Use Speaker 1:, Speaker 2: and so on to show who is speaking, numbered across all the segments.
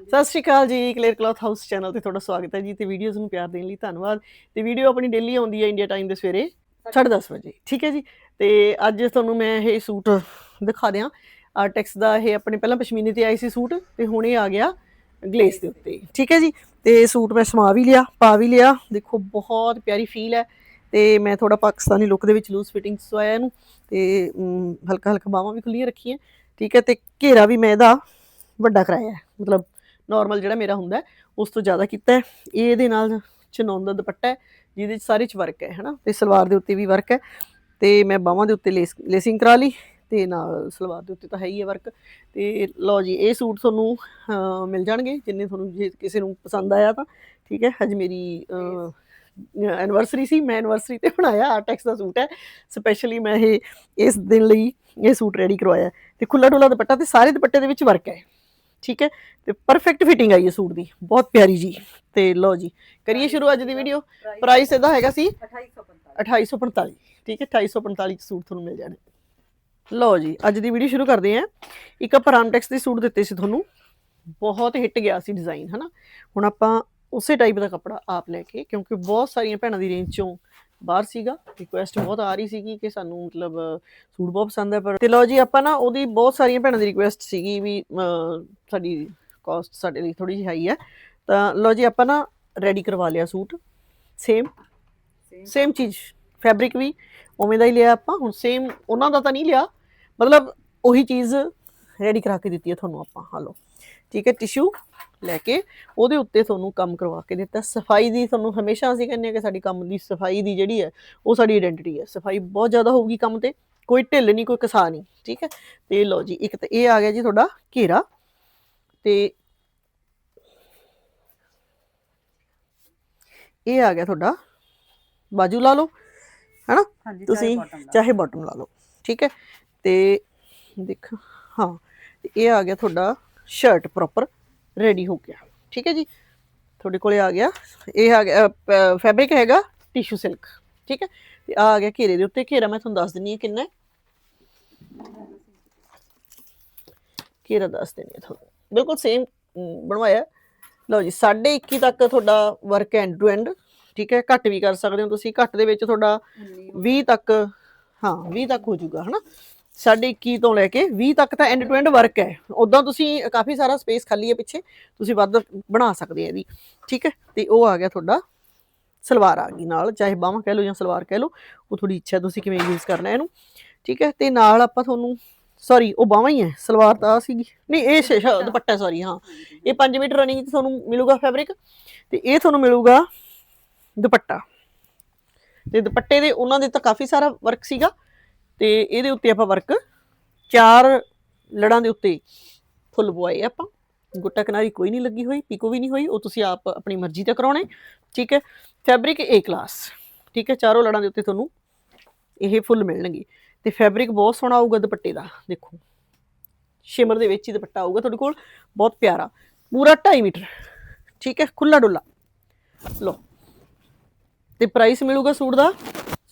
Speaker 1: ਸਤਿ ਸ਼੍ਰੀ ਅਕਾਲ ਜੀ clear cloth house channel ਤੇ ਤੁਹਾਡਾ ਸਵਾਗਤ ਹੈ ਜੀ ਤੇ ਵੀਡੀਓਜ਼ ਨੂੰ ਪਿਆਰ ਦੇਣ ਲਈ ਧੰਨਵਾਦ। ਤੇ ਵੀਡੀਓ ਆਪਣੀ ਡੇਲੀ ਆਉਂਦੀ ਹੈ ਇੰਡੀਆ ਟਾਈਮ ਦੇ ਸਵੇਰੇ 10:30 ਵਜੇ ਠੀਕ ਹੈ ਜੀ? ਤੇ ਅੱਜ ਤੁਹਾਨੂੰ ਮੈਂ ਇਹ ਸੂਟ ਦਿਖਾ ਦਿਆਂ। ਆਰਟੈਕਸ ਦਾ ਇਹ ਆਪਣੇ ਪਹਿਲਾਂ ਪਸ਼ਮੀਨੇ ਤੇ ਆਈ ਸੀ ਸੂਟ ਤੇ ਹੁਣ ਇਹ ਆ ਗਿਆ ਗਲੇਸ ਦੇ ਉੱਤੇ ਠੀਕ ਹੈ ਜੀ? ਤੇ ਸੂਟ ਮੈਂ ਸਮਾ ਵੀ ਲਿਆ ਪਾ ਵੀ ਲਿਆ। ਦੇਖੋ ਬਹੁਤ ਪਿਆਰੀ ਫੀਲ ਹੈ। ਤੇ ਮੈਂ ਥੋੜਾ ਪਾਕਿਸਤਾਨੀ ਲੁੱਕ ਦੇ ਵਿੱਚ ਲੂਜ਼ ਫਿਟਿੰਗ ਸਵਾਇਆ ਇਹਨੂੰ। ਤੇ ਹਲਕਾ ਹਲਕਾ ਬਾਹਾਂ ਵੀ ਖੁੱਲੀਆਂ ਰੱਖੀਆਂ ਠੀਕ ਹੈ? ਤੇ ਘੇਰਾ ਵੀ ਮੈਂ ਇਹਦਾ ਵੱਡਾ ਕਰਾਇਆ। ਮਤਲਬ ਨਾਰਮਲ ਜਿਹੜਾ ਮੇਰਾ ਹੁੰਦਾ ਉਸ ਤੋਂ ਜ਼ਿਆਦਾ ਕੀਤਾ ਹੈ। ਇਹ ਇਹਦੇ ਨਾਲ ਚਨੌਨ ਦਾ ਦੁਪੱਟਾ ਹੈ, ਜਿਹਦੇ ਚ ਸਾਰੇ ਚ ਵਰਕ ਹੈ, ਹਨਾ? ਤੇ ਸਲਵਾਰ ਦੇ ਉੱਤੇ ਵੀ ਵਰਕ ਹੈ। ਤੇ ਮੈਂ ਬਾਹਾਂ ਦੇ ਉੱਤੇ ਲੇਸ ਲੇਸਿੰਗ ਕਰਾ ਲਈ, ਤੇ ਨਾਲ ਸਲਵਾਰ ਦੇ ਉੱਤੇ ਤਾਂ ਹੈ ਹੀ ਹੈ ਵਰਕ ਤੇ ਲਓ ਜੀ, ਇਹ ਸੂਟ ਤੁਹਾਨੂੰ ਮਿਲ ਜਾਣਗੇ, ਜਿੰਨੇ ਤੁਹਾਨੂੰ ਜੇ ਕਿਸੇ ਨੂੰ ਪਸੰਦ ਆਇਆ ਤਾਂ, ਠੀਕ ਹੈ? ਅੱਜ ਮੇਰੀ ਐਨਵਰਸਰੀ ਸੀ, ਮੈਂ ਐਨਵਰਸਰੀ ਤੇ ਬਣਾਇਆ ਆਰਟੈਕਸ ਦਾ ਸੂਟ ਹੈ। ਸਪੈਸ਼ਲੀ ਮੈਂ ਇਹ, ਇਸ ਦਿਨ ਲਈ ਇਹ ਸੂਟ ਰੈਡੀ ਕਰਵਾਇਆ। ਹੈ। ਤੇ ਖੁੱਲਾ ਡੁੱਲਾ ਦੁਪੱਟਾ ਤੇ ਸਾਰੇ ਦੁਪੱਟੇ ਦੇ ਵਿੱਚ ਵਰਕ ਹੈ। ਠੀਕ ਹੈ? ਤੇ ਪਰਫੈਕਟ ਫਿਟਿੰਗ ਆਈ ਹੈ ਸੂਟ ਦੀ। ਬਹੁਤ ਪਿਆਰੀ ਜੀ। ਤੇ ਲਓ ਜੀ, ਕਰੀਏ ਸ਼ੁਰੂ ਅੱਜ ਦੀ ਵੀਡੀਓ ਪ੍ਰਾਈਸ ਇਹਦਾ ਹੈਗਾ ਸੀ 2845 ਠੀਕ ਹੈ 2845 ਸੂਟ ਤੁਹਾਨੂੰ ਮਿਲ ਜਾਣੇ। ਲਓ ਜੀ, ਅੱਜ ਦੀ ਵੀਡੀਓ ਸ਼ੁਰੂ ਕਰਦੇ ਹਾਂ। ਇੱਕ ਆਪਾਂ ਰਾਮਟੈਕਸ ਦੇ ਸੂਟ ਦਿੱਤੇ ਸੀ ਤੁਹਾਨੂੰ। ਬਹੁਤ ਹਿੱਟ ਗਿਆ ਸੀ ਡਿਜ਼ਾਈਨ ਹਨਾ? ਹੁਣ ਆਪਾਂ ਉਸੇ ਟਾਈਪ ਦਾ ਕੱਪੜਾ ਆਪ ਲੈ ਕੇ, ਕਿਉਂਕਿ ਬਹੁਤ ਸਾਰੀਆਂ ਭੈਣਾਂ ਦੀ ਰੇਂਜ ਚੋਂ ਬਾਹਰ ਸੀਗਾ ਰਿਕੁਐਸਟ ਬਹੁਤ ਆ ਰਹੀ ਸੀਗੀ ਕਿ ਸਾਨੂੰ ਮਤਲਬ ਸੂਟ ਬਹੁਤ ਪਸੰਦ ਹੈ ਪਰ ਤੇ ਲਓ ਜੀ ਆਪਾਂ ਨਾ ਉਹਦੀ ਬਹੁਤ ਸਾਰੀਆਂ ਭੈਣਾਂ ਦੀ ਰਿਕੁਐਸਟ ਸੀਗੀ ਵੀ ਸਾਡੀ ਕਾਸਟ ਸਾਡੇ ਲਈ ਥੋੜੀ ਜਿਹੀ ਹਾਈ ਹੈ। ਤਾਂ ਲਓ ਜੀ ਆਪਾਂ ਨਾ ਰੈਡੀ ਕਰਵਾ ਲਿਆ ਸੂਟ ਸੇਮ ਸੇਮ ਚੀਜ਼ ਫੈਬਰਿਕ ਵੀ ਉਵੇਂ ਦਾ ਹੀ ਲਿਆ ਆਪਾਂ ਹੁਣ ਸੇਮ ਉਹਨਾਂ ਦਾ ਤਾਂ ਨਹੀਂ ਲਿਆ ਮਤਲਬ ਉਹੀ ਚੀਜ਼ ਰੈਡੀ ਕਰਾ ਕੇ ਦਿੱਤੀ ਹੈ ਤੁਹਾਨੂੰ ਆਪਾਂ ਹਾਲੋ ਠੀਕ ਹੈ ਟਿਸ਼ੂ ਲੈ ਕੇ ਉਹਦੇ ਉੱਤੇ ਤੁਹਾਨੂੰ ਕੰਮ ਕਰਵਾ ਕੇ ਦਿੱਤਾ। ਸਫ਼ਾਈ ਦੀ ਤੁਹਾਨੂੰ ਹਮੇਸ਼ਾ ਅਸੀਂ ਕਹਿੰਦੇ ਹਾਂ ਕਿ ਸਾਡੀ ਕੰਮ ਦੀ ਸਫ਼ਾਈ ਦੀ ਜਿਹੜੀ ਹੈ ਉਹ ਸਾਡੀ ਆਇਡੈਂਟੀਟੀ ਹੈ। ਸਫ਼ਾਈ ਬਹੁਤ ਜ਼ਿਆਦਾ ਹੋਊਗੀ ਕੰਮ ਤੇ ਕੋਈ ਢਿੱਲ ਨਹੀਂ ਕੋਈ ਕਸਾ ਨਹੀਂ ਠੀਕ ਹੈ। ਤੇ ਲਓ ਜੀ ਇੱਕ ਤਾਂ ਇਹ ਆ ਗਿਆ ਜੀ ਤੁਹਾਡਾ ਘੇਰਾ ਤੇ ਇਹ ਆ ਗਿਆ ਤੁਹਾਡਾ ਬਾਜੂ ਲਾ ਲਓ ਹੈਨਾ? ਤੁਸੀਂ ਚਾਹੇ ਬਾਟਮ ਲਾ ਲਓ ਠੀਕ ਹੈ। ਤੇ ਦੇਖ ਹਾਂ ਇਹ ਆ ਗਿਆ ਤੁਹਾਡਾ ਸ਼ਰਟ ਪ੍ਰੋਪਰ ਰੈਡੀ ਹੋ ਗਿਆ। ਠੀਕ ਹੈ ਜੀ? ਤੁਹਾਡੇ ਕੋਲੇ ਆ ਗਿਆ। ਇਹ ਆ ਗਿਆ ਫੈਬਰਿਕ ਹੈਗਾ ਟਿਸ਼ੂ ਸਿਲਕ ਠੀਕ ਹੈ? ਤੇ ਆ ਆ ਗਿਆ ਘੇਰੇ ਦੇ ਉੱਤੇ। ਘੇਰਾ ਮੈਂ ਤੁਹਾਨੂੰ ਦੱਸ ਦਿੰਨੀ ਹਾਂ ਕਿੰਨਾ ਹੈ। ਘੇਰਾ ਦੱਸ ਦਿੰਨੀ ਹਾਂ ਤੁਹਾਨੂੰ। ਬਿਲਕੁਲ ਸੇਮ ਬਣਵਾਇਆ। ਲਓ ਜੀ 21.5 ਤੱਕ ਤੁਹਾਡਾ ਵਰਕ ਐਂਡ ਟੂ ਐਂਡ ਠੀਕ ਹੈ? ਘੱਟ ਵੀ ਕਰ ਸਕਦੇ ਹੋ ਤੁਸੀਂ। ਘੱਟ ਦੇ ਵਿੱਚ ਤੁਹਾਡਾ 20 ਤੱਕ ਹਾਂ 20 ਤੱਕ ਹੋ ਜਾਊਗਾ ਹਨਾ? ਸਾਢੇ 21 ਤੋਂ ਲੈ ਕੇ 20 ਤੱਕ ਤਾਂ ਐਂਡ ਟੂ ਐਂਡ ਵਰਕ ਹੈ। ਉਦਾਂ ਤੁਸੀਂ ਕਾਫੀ ਸਾਰਾ ਸਪੇਸ ਖਾਲੀ ਹੈ ਪਿੱਛੇ, ਤੁਸੀਂ ਵੱਧ ਬਣਾ ਸਕਦੇ ਆ ਇਹਦੀ, ਠੀਕ ਹੈ? ਤੇ ਉਹ ਆ ਗਿਆ ਤੁਹਾਡਾ ਸਲਵਾਰ ਆ ਗਈ ਨਾਲ, ਚਾਹੇ ਬਾਹਾਂ ਕਹਿ ਲਓ ਜਾਂ ਸਲਵਾਰ ਕਹਿ ਲਓ, ਉਹ ਤੁਹਾਡੀ ਇੱਛਾ ਤੁਸੀਂ ਕਿਵੇਂ ਯੂਜ਼ ਕਰਨਾ ਇਹਨੂੰ, ਠੀਕ ਹੈ? ਤੇ ਨਾਲ ਆਪਾਂ ਤੁਹਾਨੂੰ ਸੌਰੀ ਉਹ ਬਾਹਾਂ ਹੀ ਹੈ, ਸਲਵਾਰ ਤਾਂ ਆਹ ਸੀਗੀ। ਨਹੀਂ, ਇਹ ਸ਼- ਦੁਪੱਟਾ ਸੌਰੀ ਹਾਂ। ਇਹ 5 ਮੀਟਰ ਰਨਿੰਗ ਤੇ ਤੁਹਾਨੂੰ ਮਿਲੂਗਾ ਫੈਬਰਿਕ ਤੇ ਇਹ ਤੁਹਾਨੂੰ ਮਿਲੂਗਾ ਦੁਪੱਟਾ। ਤੇ ਦੁਪੱਟੇ ਦੇ, ਉਹਨਾਂ ਦੇ ਤਾਂ ਕਾਫੀ ਸਾਰਾ ਵਰਕ ਸੀਗਾ। ਤੇ ਇਹਦੇ ਉੱਤੇ ਆਪਾਂ ਵਰਕ ਚਾਰ ਲੜਾਂ ਦੇ ਉੱਤੇ ਫੁੱਲ ਬੁਆਏ ਆਪਾਂ। ਗੁੱਟਾ ਕਿਨਾਰੀ ਕੋਈ ਨਹੀਂ ਲੱਗੀ ਹੋਈ, ਪੀਕੋ ਵੀ ਨਹੀਂ ਹੋਈ, ਉਹ ਤੁਸੀਂ ਆਪ ਆਪਣੀ ਮਰਜ਼ੀ ਤੇ ਕਰਾਉਣੇ, ਠੀਕ ਹੈ? ਫੈਬਰਿਕ ਏ ਕਲਾਸ ਠੀਕ ਹੈ? ਚਾਰੋਂ ਲੜਾਂ ਦੇ ਉੱਤੇ ਤੁਹਾਨੂੰ ਇਹ ਫੁੱਲ ਮਿਲਣਗੇ। ਤੇ ਫੈਬਰਿਕ ਬਹੁਤ ਸੋਹਣਾ ਆਊਗਾ ਦੁਪੱਟੇ ਦਾ, ਦੇਖੋ। ਸ਼ਿਮਰ ਦੇ ਵਿੱਚ ਹੀ ਦੁਪੱਟਾ ਆਊਗਾ ਤੁਹਾਡੇ ਕੋਲ, ਬਹੁਤ ਪਿਆਰਾ। ਪੂਰਾ 2.5 ਮੀਟਰ, ਠੀਕ ਹੈ? ਖੁੱਲਾ ਡੁੱਲਾ ਲੋ ਤੇ ਪ੍ਰਾਈਸ ਮਿਲੂਗਾ ਸੂਟ ਦਾ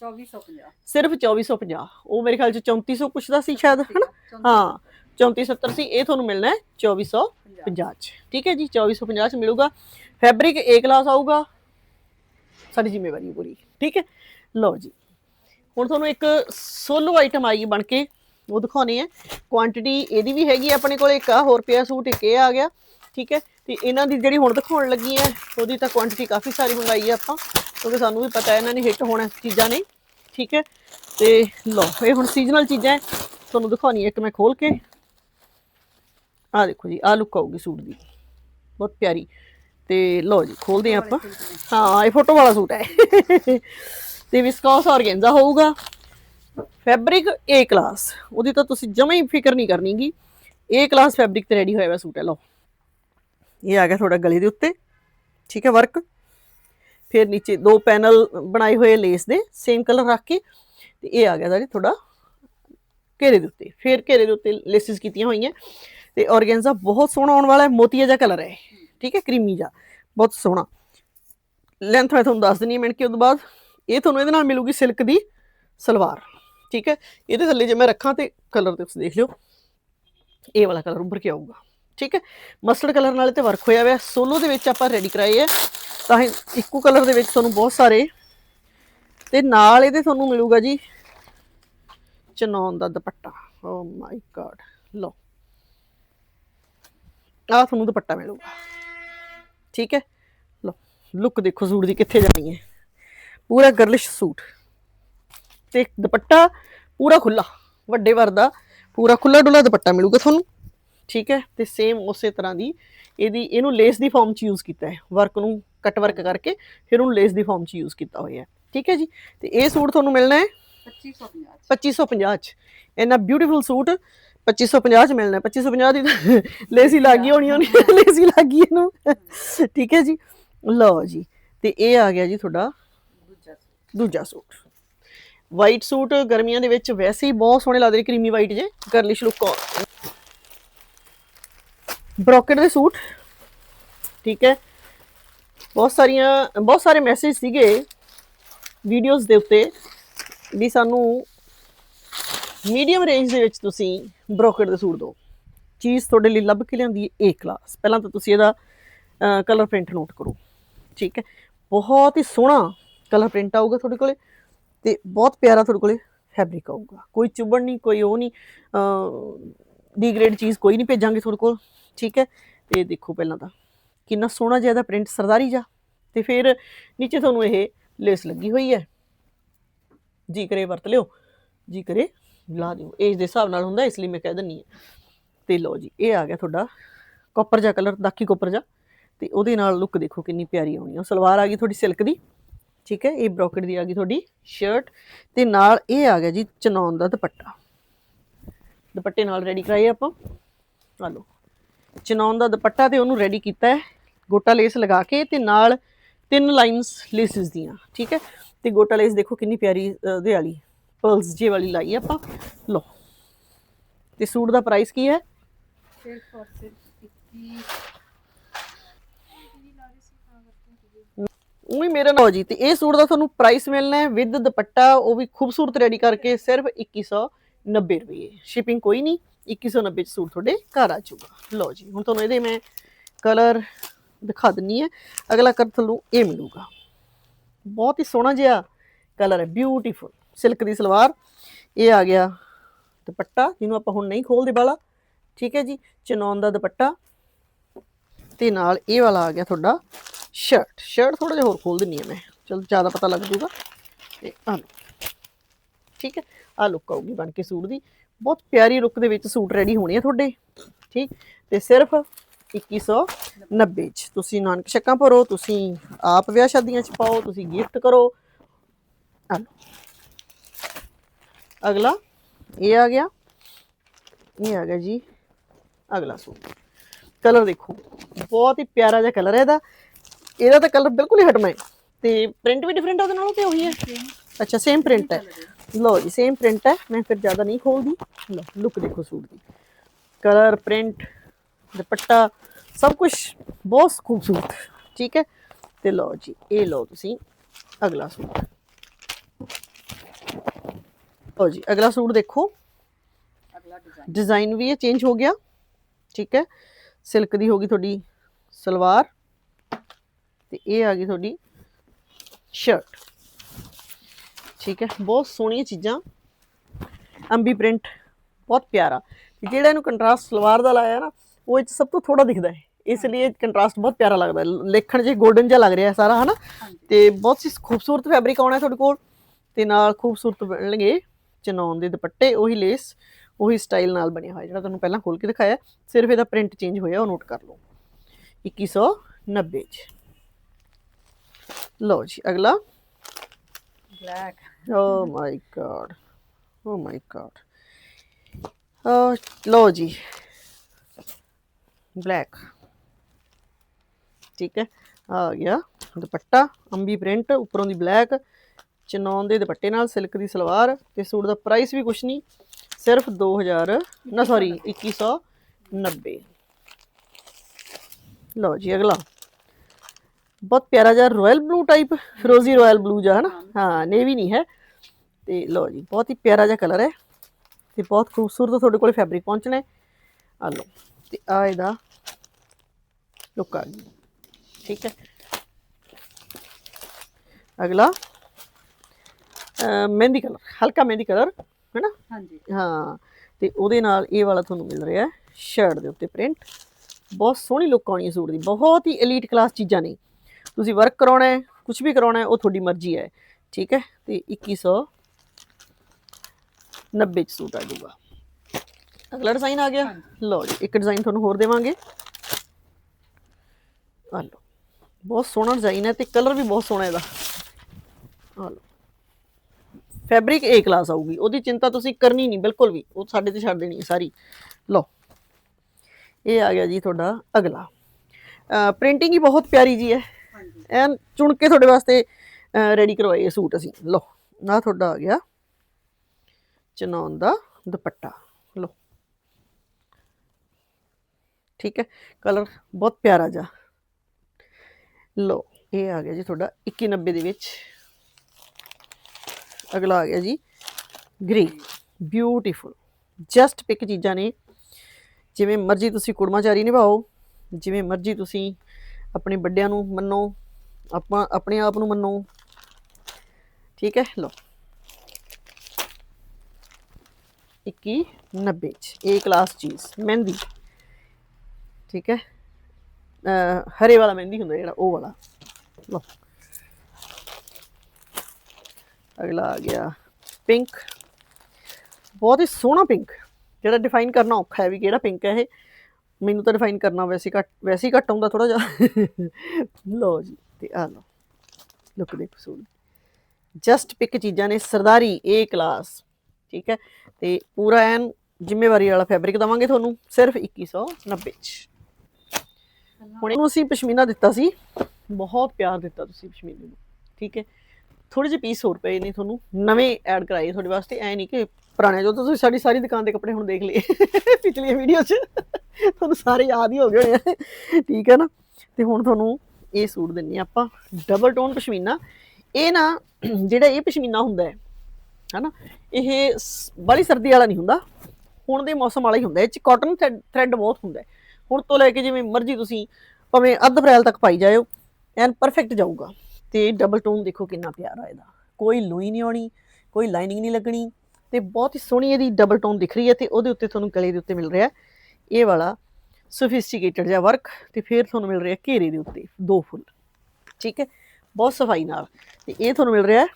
Speaker 2: 2450
Speaker 1: ਸਿਰਫ 2450 ਉਹ ਮੇਰੇ ਖਿਆਲ ਚ 3400 ਕੁਛ ਦਾ ਸੀ ਸ਼ਾਇਦ ਹਨਾ? ਹਾਂ 3470 ਸੀ ਇਹ ਤੁਹਾਨੂੰ ਮਿਲਣਾ ਹੈ 2450 ਚ। ਠੀਕ ਹੈ ਜੀ 2450 ਚ ਮਿਲੂਗਾ। ਫੈਬਰਿਕ ਏ ਕਲਾਸ ਆਊਗਾ। ਸਾਡੀ ਜ਼ਿੰਮੇਵਾਰੀ ਪੂਰੀ। ਠੀਕ ਹੈ? ਲਓ ਜੀ। ਹੁਣ ਤੁਹਾਨੂੰ ਇੱਕ ਸੋਲੋ ਆਈਟਮ ਆਈ ਬਣ ਕੇ ਉਹ ਦਿਖਾਉਣੀ ਹੈ। ਕੁਆਂਟੀਟੀ ਇਹਦੀ ਵੀ ਹੈਗੀ ਆਪਣੇ ਕੋਲ ਇੱਕ ਆ ਹੋਰ ਪਿਆ ਸੂਟ ਇੱਕ ਇਹ ਆ ਗਿਆ। ਠੀਕ ਹੈ? ਤੇ ਇਹਨਾਂ ਦੀ ਜਿਹੜੀ ਹੁਣ ਦਿਖਾਉਣ ਲੱਗੀ ਹੈ ਉਹਦੀ ਤਾਂ ਕੁਆਂਟੀਟੀ ਕਾਫੀ ਸਾਰੀ ਮੰਗਾਈ ਹੈ ਆਪਾਂ। ਕਿਉਂਕਿ ਸਾਨੂੰ ਵੀ ਪਤਾ ਹੈ ਇਹਨਾਂ ਨੇ ਹਿੱਟ ਹੋਣਾ ਚੀਜ਼ਾਂ ਨੇ, ਠੀਕ ਹੈ? ਤੇ ਲਓ, ਇਹ ਹੁਣ ਸੀਜ਼ਨਲ ਚੀਜ਼ਾਂ ਹੈ। ਤੁਹਾਨੂੰ ਦਿਖਾਉਣੀ ਇੱਕ ਮੈਂ ਖੋਲ ਕੇ। ਆਹ ਦੇਖੋ ਜੀ, ਆਹ ਲੁੱਕ ਆਊਗੀ ਸੂਟ ਦੀ। ਬਹੁਤ ਪਿਆਰੀ। ਤੇ ਲਓ ਜੀ ਖੋਲਦੇ ਹਾਂ ਆਪਾਂ। ਹਾਂ, ਇਹ ਫੋਟੋ ਵਾਲਾ ਸੂਟ ਹੈ। ਤੇ ਵਿਸਕੋਸ ਆਰਗੈਂਜ਼ਾ ਹੋਊਗਾ। ਫੈਬਰਿਕ ਏ ਕਲਾਸ ਉਹਦੀ ਤਾਂ ਤੁਸੀਂ ਜਮਾ ਹੀ ਫਿਕਰ ਨਹੀਂ ਕਰਨੀਗੀ ਏ ਕਲਾਸ ਫੈਬਰਿਕ ਤੇ ਰੈਡੀ ਹੋਇਆ ਹੋਇਆ ਸੂਟ ਹੈ, ਲਓ। ਇਹ ਆ ਗਿਆ ਤੁਹਾਡਾ ਗਲੇ ਦੇ ਉੱਤੇ। ਠੀਕ ਹੈ ਵਰਕ ਫਿਰ ਨੀਚੇ ਦੋ ਪੈਨਲ ਬਣਾਏ ਹੋਏ ਲੇਸ ਦੇ ਸੇਮ ਕਲਰ ਰੱਖ ਕੇ ਤੇ ਇਹ ਆ ਗਿਆ ਜੀ ਤੁਹਾਡਾ ਘੇਰੇ ਦੇ ਉੱਤੇ। ਫਿਰ ਘੇਰੇ ਦੇ ਉੱਤੇ ਲੇਸਿਸ ਕੀਤੀਆਂ ਹੋਈਆਂ ਤੇ ਆਰਗੈਂਜ਼ਾ ਬਹੁਤ ਸੋਹਣਾ ਆਉਣ ਵਾਲਾ ਹੈ, ਮੋਤੀਆ ਜਿਹਾ ਕਲਰ ਹੈ ਠੀਕ ਹੈ ਕਰੀਮੀ ਜਿਹਾ, ਬਹੁਤ ਸੋਹਣਾ। ਲੈਂਥ ਮੈਂ ਤੁਹਾਨੂੰ ਦੱਸ ਦਿੰਨੀ ਹਾਂ ਮਿੰਟ ਕੇ ਉਹਦੇ ਬਾਅਦ, ਇਹ ਤੁਹਾਨੂੰ ਇਹਦੇ ਨਾਲ ਮਿਲੂਗੀ ਸਿਲਕ ਦੀ ਸਲਵਾਰ, ਠੀਕ ਹੈ, ਇਹਦੇ ਥੱਲੇ ਜੇ ਮੈਂ ਰੱਖਾਂ ਤੇ ਕਲਰ ਤੁਸੀਂ ਦੇਖ ਲਿਓ, ਇਹ ਵਾਲਾ ਕਲਰ ਉੱਭਰ ਕੇ ਆਊਗਾ। ਠੀਕ ਹੈ? ਮਸਟਰਡ ਕਲਰ ਨਾਲ ਤੇ ਵਰਕ ਹੋਇਆ ਹੋਇਆ ਸੋਲੋ ਦੇ ਵਿੱਚ ਆਪਾਂ ਰੈਡੀ ਕਰਾਏ ਆ। ਤਾਂ ਇਹ ਇੱਕੋ ਕਲਰ ਦੇ ਵਿੱਚ ਤੁਹਾਨੂੰ ਬਹੁਤ ਸਾਰੇ। ਤੇ ਨਾਲ ਇਹਦੇ ਤੁਹਾਨੂੰ ਮਿਲੂਗਾ ਜੀ ਚਨੌਨ ਦਾ ਦੁਪੱਟਾ। ਓ ਮਾਈ ਗॉड ਲਓ। ਆ ਤੁਹਾਨੂੰ ਦੁਪੱਟਾ ਮਿਲੂਗਾ। ਠੀਕ ਹੈ? ਲਓ। ਲੁੱਕ ਦੇਖੋ ਸੂਟ ਦੀ ਕਿੱਥੇ ਜਾਣੀ ਹੈ। ਪੂਰਾ ਗਰਲਿਸ਼ ਸੂਟ। ਤੇ ਦੁਪੱਟਾ ਪੂਰਾ ਖੁੱਲਾ ਵੱਡੇ ਵਰ ਦਾ ਪੂਰਾ ਖੁੱਲਾ ਡੁੱਲਾ ਦੁਪੱਟਾ ਮਿਲੂਗਾ ਤੁਹਾਨੂੰ। ਠੀਕ ਹੈ? ਤੇ ਸੇਮ ਉਸੇ ਤਰ੍ਹਾਂ ਦੀ ਇਹਦੀ ਇਹਨੂੰ ਲੇਸ ਦੀ ਫਾਰਮ ਚ ਯੂਜ਼ ਕੀਤਾ ਹੈ। ਵਰਕ ਨੂੰ ਕੱਟ ਵਰਕ ਕਰਕੇ ਫਿਰ ਉਹਨੂੰ ਲੇਸ ਦੀ ਫਾਰਮ ਚ ਯੂਜ਼ ਕੀਤਾ ਹੋਇਆ ਹੈ। ਠੀਕ ਹੈ ਜੀ? ਤੇ ਇਹ ਸੂਟ ਤੁਹਾਨੂੰ ਮਿਲਣਾ ਹੈ?
Speaker 2: 2550
Speaker 1: 2550 ਚ। ਇੰਨਾ ਬਿਊਟੀਫੁਲ ਸੂਟ 2550 ਚ ਮਿਲਣਾ ਹੈ। 2550 ਦੀ ਲੇਸੀ ਲੱਗੀ ਹੋਣੀ ਹੋਣੀ। ਲੇਸੀ ਲੱਗੀ ਇਹਨੂੰ। ਠੀਕ ਹੈ ਜੀ? ਲਓ ਜੀ। ਤੇ ਇਹ ਆ ਗਿਆ ਜੀ ਤੁਹਾਡਾ
Speaker 2: ਦੂਜਾ ਸੂਟ।
Speaker 1: ਦੂਜਾ ਸੂਟ। ਵਾਈਟ ਸੂਟ ਗਰਮੀਆਂ ਦੇ ਵਿੱਚ ਵੈਸੇ ਹੀ ਬਹੁਤ ਸੋਹਣੇ ਲੱਗਦੇ ਨੇ ਕਰੀਮੀ ਵਾਈਟ ਜੇ। ਗਰਲਿਸ਼ ਲੁੱਕ ਬ੍ਰੋਕਟ ਦੇ ਸੂਟ। ਠੀਕ ਹੈ। ਬਹੁਤ ਸਾਰੀਆਂ, ਬਹੁਤ ਸਾਰੇ ਮੈਸੇਜ ਸੀਗੇ ਵੀਡੀਓਜ਼ ਦੇ ਉੱਤੇ ਵੀ ਸਾਨੂੰ ਮੀਡੀਅਮ ਰੇਂਜ ਦੇ ਵਿੱਚ ਤੁਸੀਂ ਬ੍ਰੋਕਟ ਦੇ ਸੂਟ ਦਿਓ। ਚੀਜ਼ ਤੁਹਾਡੇ ਲਈ ਲੱਭ ਕੇ ਲਿਆਂਦੀ ਹੈ ਏ ਕਲਾਸ ਪਹਿਲਾਂ ਤਾਂ ਤੁਸੀਂ ਇਹਦਾ ਕਲਰ ਪ੍ਰਿੰਟ ਨੋਟ ਕਰੋ। ਠੀਕ ਹੈ। ਬਹੁਤ ਹੀ ਸੋਹਣਾ ਕਲਰ ਪ੍ਰਿੰਟ ਆਊਗਾ ਤੁਹਾਡੇ ਕੋਲੇ ਤੇ ਬਹੁਤ ਪਿਆਰਾ ਤੁਹਾਡੇ ਕੋਲੇ ਫੈਬਰਿਕ ਆਊਗਾ। ਕੋਈ ਚੁੱਭਣ ਨਹੀਂ, ਕੋਈ ਉਹ ਨਹੀਂ ਡੀਗ੍ਰੇਡ ਚੀਜ਼ ਕੋਈ ਨਹੀਂ ਭੇਜਾਂਗੇ ਤੁਹਾਡੇ ਕੋਲ। ਠੀਕ ਹੈ? ਤੇ ਦੇਖੋ ਪਹਿਲਾਂ ਤਾਂ। ਕਿੰਨਾ ਸੋਹਣਾ ਜਿਹਾ ਇਹਦਾ ਪ੍ਰਿੰਟ ਸਰਦਾਰੀ ਜਾ ਤੇ ਫਿਰ ਨੀਚੇ ਤੁਹਾਨੂੰ ਇਹ ਲੇਸ ਲੱਗੀ ਹੋਈ ਹੈ। ਜੀ ਕਰੇ ਵਰਤ ਲਿਓ। ਜੀ ਕਰੇ, ਲਾ ਦਿਓ। ਇਸ ਦੇ ਹਿਸਾਬ ਨਾਲ ਹੁੰਦਾ, ਇਸ ਲਈ ਮੈਂ ਕਹਿ ਦਿੰਨੀ ਹੈ। ਤੇ ਲਓ ਜੀ, ਇਹ ਆ ਗਿਆ ਤੁਹਾਡਾ ਕਾਪਰ ਜਿਹਾ ਕਲਰ ਦਾਖੀ ਕਾਪਰ ਜਿਹਾ। ਤੇ ਉਹਦੇ ਨਾਲ ਲੁੱਕ ਦੇਖੋ ਕਿੰਨੀ ਪਿਆਰੀ ਆਉਣੀ ਹੈ ਉਹ ਸਲਵਾਰ ਆ ਗਈ ਤੁਹਾਡੀ ਸਿਲਕ ਦੀ। ਠੀਕ ਹੈ? ਇਹ ਬ੍ਰੋਕਟ ਦੀ ਆ ਗਈ ਤੁਹਾਡੀ ਸ਼ਰਟ ਤੇ ਨਾਲ ਇਹ ਆ ਗਿਆ ਜੀ ਚਨੌਨ ਦਾ ਦੁਪੱਟਾ। ਦੁਪੱਟੇ ਨਾਲ ਰੈਡੀ ਕਰਾਏ ਆਪਾਂ। ਆ ਲਓ। ਚਨੌਨ ਦਾ ਦੁਪੱਟਾ ਤੇ ਉਹਨੂੰ ਰੈਡੀ ਕੀਤਾ ਹੈ। ਗੋਟਾ ਲੇਸ ਲਗਾ ਕੇ ਤੇ ਨਾਲ ਤਿੰਨ ਲਾਈਨਸ ਲੇਸਿਸ ਦੀਆਂ ਠੀਕ ਹੈ? ਤੇ ਗੋਟਾ ਲੇਸ ਦੇਖੋ ਕਿੰਨੀ ਪਿਆਰੀ ਅ, ਵਾਲੀ ਪਰਲਸ ਜੇ ਵਾਲੀ ਲਾਈ ਆਪਾਂ। ਲਓ ਤੇ ਸੂਟ ਦਾ ਪ੍ਰਾਈਸ ਕੀ ਹੈ?
Speaker 2: ਸਿਰਫ ਔਰ ਸਿਰਫ 21
Speaker 1: ਉਹ ਵੀ ਮੇਰਾ ਨਾਮ ਜੀ ਤੇ ਇਹ ਸੂਟ ਦਾ ਤੁਹਾਨੂੰ ਪ੍ਰਾਈਸ ਮਿਲਣਾ ਹੈ ਵਿਦ ਦੁਪੱਟਾ ਉਹ ਵੀ ਖੂਬਸੂਰਤ ਰੈਡੀ ਕਰਕੇ ਸਿਰਫ 2190 ਰੁਪਏ। ਸ਼ਿਪਿੰਗ ਕੋਈ ਨਹੀਂ। 2190 ਚ ਸੂਟ ਤੁਹਾਡੇ ਘਰ ਆ ਜਾਊਗਾ। ਲਓ ਜੀ, ਹੁਣ ਤੁਹਾਨੂੰ ਇਹਦੇ ਮੈਂ ਕਲਰ ਦਿਖਾ ਦਿੰਨੀ ਹੈ ਅਗਲਾ ਕਲਰ ਤੁਹਾਨੂੰ ਇਹ ਮਿਲੂਗਾ। ਬਹੁਤ ਹੀ ਸੋਹਣਾ ਜਿਹਾ ਕਲਰ ਹੈ ਬਿਊਟੀਫੁਲ ਸਿਲਕ ਦੀ ਸਲਵਾਰ। ਇਹ ਆ ਗਿਆ ਦੁਪੱਟਾ, ਜਿਹਨੂੰ ਆਪਾਂ ਹੁਣ ਨਹੀਂ ਖੋਲਦੇ ਵਾਲਾ ਠੀਕ ਹੈ ਜੀ, ਚਨੌਨ ਦਾ ਦੁਪੱਟਾ। ਤੇ ਨਾਲ ਇਹ ਵਾਲਾ ਆ ਗਿਆ ਤੁਹਾਡਾ ਸ਼ਰਟ ਸ਼ਰਟ ਥੋੜਾ ਜਿਹਾ ਹੋਰ ਖੋਲ ਦਿੰਨੀ ਆ ਮੈਂ। ਚਲ, ਜ਼ਿਆਦਾ ਪਤਾ ਲੱਗ ਜੂਗਾ ਤੇ ਆ ਲਓ। ਠੀਕ ਹੈ ਆ ਲੁੱਕ ਆਊਗੀ ਬਣ ਕੇ ਸੂਟ ਦੀ। ਬਹੁਤ ਪਿਆਰੀ ਲੁੱਕ ਦੇ ਵਿੱਚ ਸੂਟ ਰੈਡੀ ਹੋਣੇ ਆ ਤੁਹਾਡੇ ਠੀਕ? ਤੇ ਸਿਰਫ 2190 ਚ। ਤੁਸੀਂ ਨਾਨਕ ਛੱਕਾਂ ਭਰੋ ਤੁਸੀਂ ਆਪ ਵਿਆਹ ਸ਼ਾਦੀਆਂ ਚ ਪਾਓ ਤੁਸੀਂ ਗਿਫਟ ਕਰੋ। ਅਗਲਾ ਇਹ ਆ ਗਿਆ। ਇਹ ਆ ਗਿਆ ਜੀ ਅਗਲਾ ਸੂਟ। ਕਲਰ ਦੇਖੋ ਬਹੁਤ ਹੀ ਪਿਆਰਾ ਜਿਹਾ ਕਲਰ ਹੈ ਇਹਦਾ। ਇਹਦਾ ਤਾਂ ਕਲਰ ਬਿਲਕੁਲ ਹੀ ਹਟਮਾ ਹੈ। ਤੇ ਪ੍ਰਿੰਟ ਵੀ ਡਿਫਰੈਂਟ ਆ ਉਹਦੇ ਨਾਲੋਂ ਤੇ ਉਹੀ ਹੈ? ਅੱਛਾ ਸੇਮ ਪ੍ਰਿੰਟ ਹੈ। ਲਓ ਜੀ ਸੇਮ ਪ੍ਰਿੰਟ ਹੈ, ਮੈਂ ਫਿਰ ਜ਼ਿਆਦਾ ਨਹੀਂ ਖੋਲਦੀ। ਲਓ ਲੁੱਕ ਦੇਖੋ ਸੂਟ ਦੀ। ਕਲਰ ਪ੍ਰਿੰਟ ਦੁਪੱਟਾ, ਸਭ ਕੁਝ ਬਹੁਤ ਖੂਬਸੂਰਤ, ਠੀਕ ਹੈ? ਤੇ ਲਓ ਜੀ, ਇਹ ਲਓ ਤੁਸੀਂ ਅਗਲਾ ਸੂਟ। ਲਓ ਜੀ, ਅਗਲਾ ਸੂਟ ਦੇਖੋ।
Speaker 2: ਅਗਲਾ ਡਿਜ਼ਾਈਨ
Speaker 1: ਡਿਜ਼ਾਈਨ ਵੀ ਇਹ ਚੇਂਜ ਹੋ ਗਿਆ, ਠੀਕ ਹੈ? ਸਿਲਕ ਦੀ ਹੋ ਗਈ ਤੁਹਾਡੀ ਸਲਵਾਰ, ਤੇ ਇਹ ਆ ਗਈ ਤੁਹਾਡੀ ਸ਼ਰਟ ਠੀਕ ਹੈ ਬਹੁਤ ਸੋਹਣੀਆਂ ਚੀਜ਼ਾਂ। ਅੰਬੀ ਪ੍ਰਿੰਟ ਬਹੁਤ ਪਿਆਰਾ। ਜਿਹੜਾ ਇਹਨੂੰ ਕੰਟਰਾਸਟ ਸਲਵਾਰ ਦਾ ਲਾਇਆ ਨਾ ਉਹ ਇਹ 'ਚ ਸਭ ਤੋਂ ਥੋੜਾ ਦਿਖਦਾ ਹੈ। ਇਸ ਲਈ ਕੰਟਰਾਸਟ ਬਹੁਤ ਪਿਆਰਾ ਲੱਗਦਾ ਹੈ। ਲੇਖਣ ਜੇ 골ਡਨ ਜਿਹਾ ਲੱਗ ਰਿਹਾ ਹੈ ਸਾਰਾ ਹਨਾ? ਤੇ ਬਹੁਤ ਸੀ ਖੂਬਸੂਰਤ ਫੈਬਰਿਕ ਆਉਣਾ ਹੈ ਤੁਹਾਡੇ ਕੋਲ। ਤੇ ਨਾਲ ਖੂਬਸੂਰਤ ਬਣਨਗੇ ਚਨੌਨ ਦੇ ਦੁਪੱਟੇ ਉਹੀ ਲੇਸ ਉਹੀ ਸਟਾਈਲ ਨਾਲ ਬਣਿਆ ਹੋਇਆ ਜਿਹੜਾ ਤੁਹਾਨੂੰ ਪਹਿਲਾਂ ਖੋਲ ਕੇ ਦਿਖਾਇਆ। ਸਿਰਫ ਇਹਦਾ ਪ੍ਰਿੰਟ ਚੇਂਜ ਹੋਇਆ ਉਹ ਨੋਟ ਕਰ ਲਓ। 2190 ਚ। ਲਓ ਜੀ ਅਗਲਾ।
Speaker 2: Black
Speaker 1: oh my God oh my God ਆ ਲਓ ਜੀ ਬਲੈਕ ਠੀਕ ਹੈ ਆ ਗਿਆ ਦੁਪੱਟਾ ਅੰਬੀ ਪ੍ਰਿੰਟ ਉੱਪਰੋਂ ਦੀ ਬਲੈਕ ਚਨੌਨ ਦੇ ਦੁਪੱਟੇ ਨਾਲ ਸਿਲਕ ਦੀ ਸਲਵਾਰ ਤੇ ਸੂਟ ਦਾ ਪ੍ਰਾਈਸ ਵੀ ਕੁਛ ਨਹੀਂ ਸਿਰਫ 2000 ਨਾ ਸੌਰੀ 2190 ਲਓ ਜੀ ਅਗਲਾ ਬਹੁਤ ਪਿਆਰਾ ਜਿਹਾ ਰਾਇਲ ਬਲੂ ਟਾਈਪ ਫਿਰੋਜ਼ੀ ਰਾਇਲ ਬਲੂ ਜਿਹਾ ਹਨਾ ਹਾਂ ਨੇਵੀ ਨਹੀਂ ਹੈ ਤੇ ਲਓ ਜੀ ਬਹੁਤ ਹੀ ਪਿਆਰਾ ਜਿਹਾ ਕਲਰ ਹੈ ਤੇ ਬਹੁਤ ਖੂਬਸੂਰਤ ਤੁਹਾਡੇ ਕੋਲੇ ਫੈਬਰਿਕ ਪਹੁੰਚਣਾ ਹੈ। ਆ ਲਓ ਤੇ ਆ ਇਹਦਾ ਲੁੱਕ ਆ ਗਈ। ਠੀਕ ਹੈ। ਅਗਲਾ ਮਹਿੰਦੀ ਕਲਰ ਹਲਕਾ ਮਹਿੰਦੀ ਕਲਰ ਹੈਨਾ?
Speaker 2: ਹਾਂਜੀ।
Speaker 1: ਹਾਂ ਤੇ ਉਹਦੇ ਨਾਲ ਇਹ ਵਾਲਾ ਤੁਹਾਨੂੰ ਮਿਲ ਰਿਹਾ ਸ਼ਰਟ ਦੇ ਉੱਤੇ ਪ੍ਰਿੰਟ ਬਹੁਤ ਸੋਹਣੀ ਲੁੱਕ ਆਉਣੀ ਹੈ ਸੂਟ ਦੀ ਬਹੁਤ ਹੀ 엘ੀਟ ਕਲਾਸ ਚੀਜ਼ਾਂ ਨੇ। ਤੁਸੀਂ ਵਰਕ ਕਰਾਉਣਾ ਹੈ ਕੁਝ ਵੀ ਕਰਾਉਣਾ ਹੈ ਉਹ ਤੁਹਾਡੀ ਮਰਜ਼ੀ ਹੈ। ਠੀਕ ਹੈ ਤੇ 2190 ਚ ਸੂਟ ਆ ਜਾਊਗਾ। ਅਗਲਾ ਡਿਜ਼ਾਈਨ ਆ ਗਿਆ। ਲਓ ਜੀ ਇੱਕ ਡਿਜ਼ਾਈਨ ਤੁਹਾਨੂੰ ਹੋਰ ਦੇਵਾਂਗੇ। ਆ ਲਓ ਬਹੁਤ ਸੋਹਣਾ ਡਿਜ਼ਾਈਨ ਹੈ ਤੇ ਕਲਰ ਵੀ ਬਹੁਤ ਸੋਹਣਾ ਇਹਦਾ। ਆ ਲਓ ਫੈਬਰਿਕ ਏ ਕਲਾਸ ਆਊਗੀ। ਉਹਦੀ ਚਿੰਤਾ ਤੁਸੀਂ ਕਰਨੀ ਨਹੀਂ ਬਿਲਕੁਲ ਵੀ। ਉਹ ਸਾਡੇ ਤੇ ਛੱਡ ਦੇਣੀ ਹੈ ਸਾਰੀ। ਲਓ ਇਹ ਆ ਗਿਆ ਜੀ ਤੁਹਾਡਾ ਅਗਲਾ। ਪ੍ਰਿੰਟਿੰਗ ਹੀ ਬਹੁਤ ਪਿਆਰੀ ਜੀ ਹੈ। ਐਨ ਚੁਣ ਕੇ ਤੁਹਾਡੇ ਵਾਸਤੇ ਰੈਡੀ ਕਰਵਾਏ ਸੂਟ ਅਸੀਂ। ਲਓ ਨਾ ਤੁਹਾਡਾ ਆ ਗਿਆ। ਚਨੌਨ ਦਾ ਦੁਪੱਟਾ। ਲਓ। ਠੀਕ ਹੈ, ਕਲਰ ਬਹੁਤ ਪਿਆਰਾ ਜਾ ਲਓ, ਇਹ ਆ ਗਿਆ ਜੀ ਤੁਹਾਡਾ 2190 ਦੇ ਵਿੱਚ। ਅਗਲਾ ਆ ਗਿਆ ਜੀ ਗ੍ਰੇ ਬਿਊਟੀਫੁਲ ਜਸਟ ਪਿਕ ਚੀਜ਼ਾਂ ਨੇ। ਜਿਵੇਂ ਮਰਜ਼ੀ ਤੁਸੀਂ ਕੁੜਮਾਚਾਰੀ ਨਿਭਾਓ, ਜਿਵੇਂ ਮਰਜ਼ੀ ਤੁਸੀਂ ਆਪਣੇ ਵੱਡਿਆਂ ਨੂੰ ਮੰਨੋ, ਆਪਾਂ, ਆਪਣੇ ਆਪ ਨੂੰ ਮੰਨੋ। ਠੀਕ ਹੈ, ਲਓ। 21 90 ਚ। ਇਹ ਕਲਾਸ ਚੀਜ਼ ਮਹਿੰਦੀ। ਠੀਕ ਹੈ? ਹਰੇ ਵਾਲਾ ਮਹਿੰਦੀ ਹੁੰਦਾ ਜਿਹੜਾ, ਉਹ ਵਾਲਾ। ਲਓ। ਅਗਲਾ ਆ ਗਿਆ। ਪਿੰਕ ਬਹੁਤ ਹੀ ਸੋਹਣਾ ਪਿੰਕ ਜਿਹੜਾ ਡਿਫਾਈਨ ਕਰਨਾ ਔਖਾ ਹੈ ਵੀ ਕਿਹੜਾ ਪਿੰਕ ਹੈ ਇਹ। ਮੈਨੂੰ ਤਾਂ ਡਿਫਾਈਨ ਕਰਨਾ ਵੈਸੇ ਘੱਟ, ਵੈਸੇ ਹੀ ਘੱਟ ਆਉਂਦਾ ਥੋੜਾ ਜਿਹਾ। ਲਓ ਜੀ, ਤੇ ਆ ਲਓ। ਲੁੱਕ ਦੇ ਕਸੂਰ ਜਸਟ ਪਿਕ ਚੀਜ਼ਾਂ ਨੇ। ਸਰਦਾਰੀ ਏ ਕਲਾਸ ਠੀਕ ਹੈ? ਤੇ ਪੂਰਾ ਐਨ ਜ਼ਿੰਮੇਵਾਰੀ ਵਾਲਾ ਫੈਬਰਿਕ ਦਵਾਂਗੇ ਤੁਹਾਨੂੰ, ਸਿਰਫ 2190 ਚ। ਹੁਣ ਇਹਨੂੰ ਅਸੀਂ ਪਸ਼ਮੀਨਾ ਦਿੱਤਾ ਸੀ। ਬਹੁਤ ਪਿਆਰ ਦਿੱਤਾ ਤੁਸੀਂ ਪਸ਼ਮੀਨੇ ਨੂੰ, ਠੀਕ ਹੈ? ਥੋੜੇ ਜਿਹੇ ਪੀਸ ਹੋਰ ਪਏ ਨੇ ਤੁਹਾਨੂੰ, ਨਵੇਂ ਐਡ ਕਰਾਏ ਤੁਹਾਡੇ ਵਾਸਤੇ। ਐ ਨਹੀਂ ਕਿ ਪੁਰਾਣੇ ਜੋ ਤੁਸੀਂ ਸਾਡੀ ਸਾਰੀ ਦੁਕਾਨ ਦੇ ਕੱਪੜੇ ਹੁਣ ਦੇਖ ਲਏ ਪਿਛਲੀ ਵੀਡੀਓ 'ਚ, ਤੁਹਾਨੂੰ ਸਾਰੇ ਯਾਦ ਹੀ ਹੋ ਗਏ ਹੋਣੇ ਆ। ਠੀਕ ਹੈ ਨਾ? ਤੇ ਹੁਣ ਤੁਹਾਨੂੰ ਇਹ ਸੂਟ ਦਿੰਨੀ ਆ ਆਪਾਂ ਡਬਲ ਟੋਨ ਪਸ਼ਮੀਨਾ। ਇਹ ਨਾ, ਜਿਹੜਾ ਇਹ ਪਸ਼ਮੀਨਾ ਹੁੰਦਾ ਹੈ ਹਨਾ? ਇਹ ਬੜੀ ਸਰਦੀ ਵਾਲਾ ਨਹੀਂ ਹੁੰਦਾ। ਹੁਣ ਦੇ ਮੌਸਮ ਵਾਲਾ ਹੀ ਹੁੰਦਾ। ਇਹ ਚ ਕਾਟਨ ਥ੍ਰੈਡ ਬਹੁਤ ਹੁੰਦਾ। ਹੁਣ ਤੋਂ ਲੈ ਕੇ ਜਿਵੇਂ ਮਰਜ਼ੀ ਤੁਸੀਂ ਭਾਵੇਂ ਅੱਧ ਅਪ੍ਰੈਲ ਤੱਕ ਪਾਈ ਜਾਇਓ, ਐਨ ਪਰਫੈਕਟ ਜਾਊਗਾ। ਤੇ ਡਬਲ ਟੋਨ ਦੇਖੋ ਕਿੰਨਾ ਪਿਆਰਾ ਇਹਦਾ। ਕੋਈ ਲੂਈ ਨਹੀਂ ਆਉਣੀ, ਕੋਈ ਲਾਈਨਿੰਗ ਨਹੀਂ ਲੱਗਣੀ ਤੇ ਬਹੁਤ ਹੀ ਸੋਹਣੀ ਇਹਦੀ ਡਬਲ ਟੋਨ ਦਿਖ ਰਹੀ ਹੈ ਤੇ ਉਹਦੇ ਉੱਤੇ ਤੁਹਾਨੂੰ ਗਲੇ ਦੇ ਉੱਤੇ ਮਿਲ ਰਿਹਾ ਇਹ ਵਾਲਾ ਸੋਫਿਸਟੀਕੇਟਡ ਜਿਹਾ ਵਰਕ ਤੇ ਫਿਰ ਤੁਹਾਨੂੰ ਮਿਲ ਰਿਹਾ ਘੇਰੇ ਦੇ ਉੱਤੇ ਦੋ ਫੁੱਲ। ਠੀਕ ਹੈ? ਬਹੁਤ ਸਫ਼ਾਈ ਨਾਲ। ਤੇ ਇਹ ਤੁਹਾਨੂੰ ਮਿਲ ਰਿਹਾ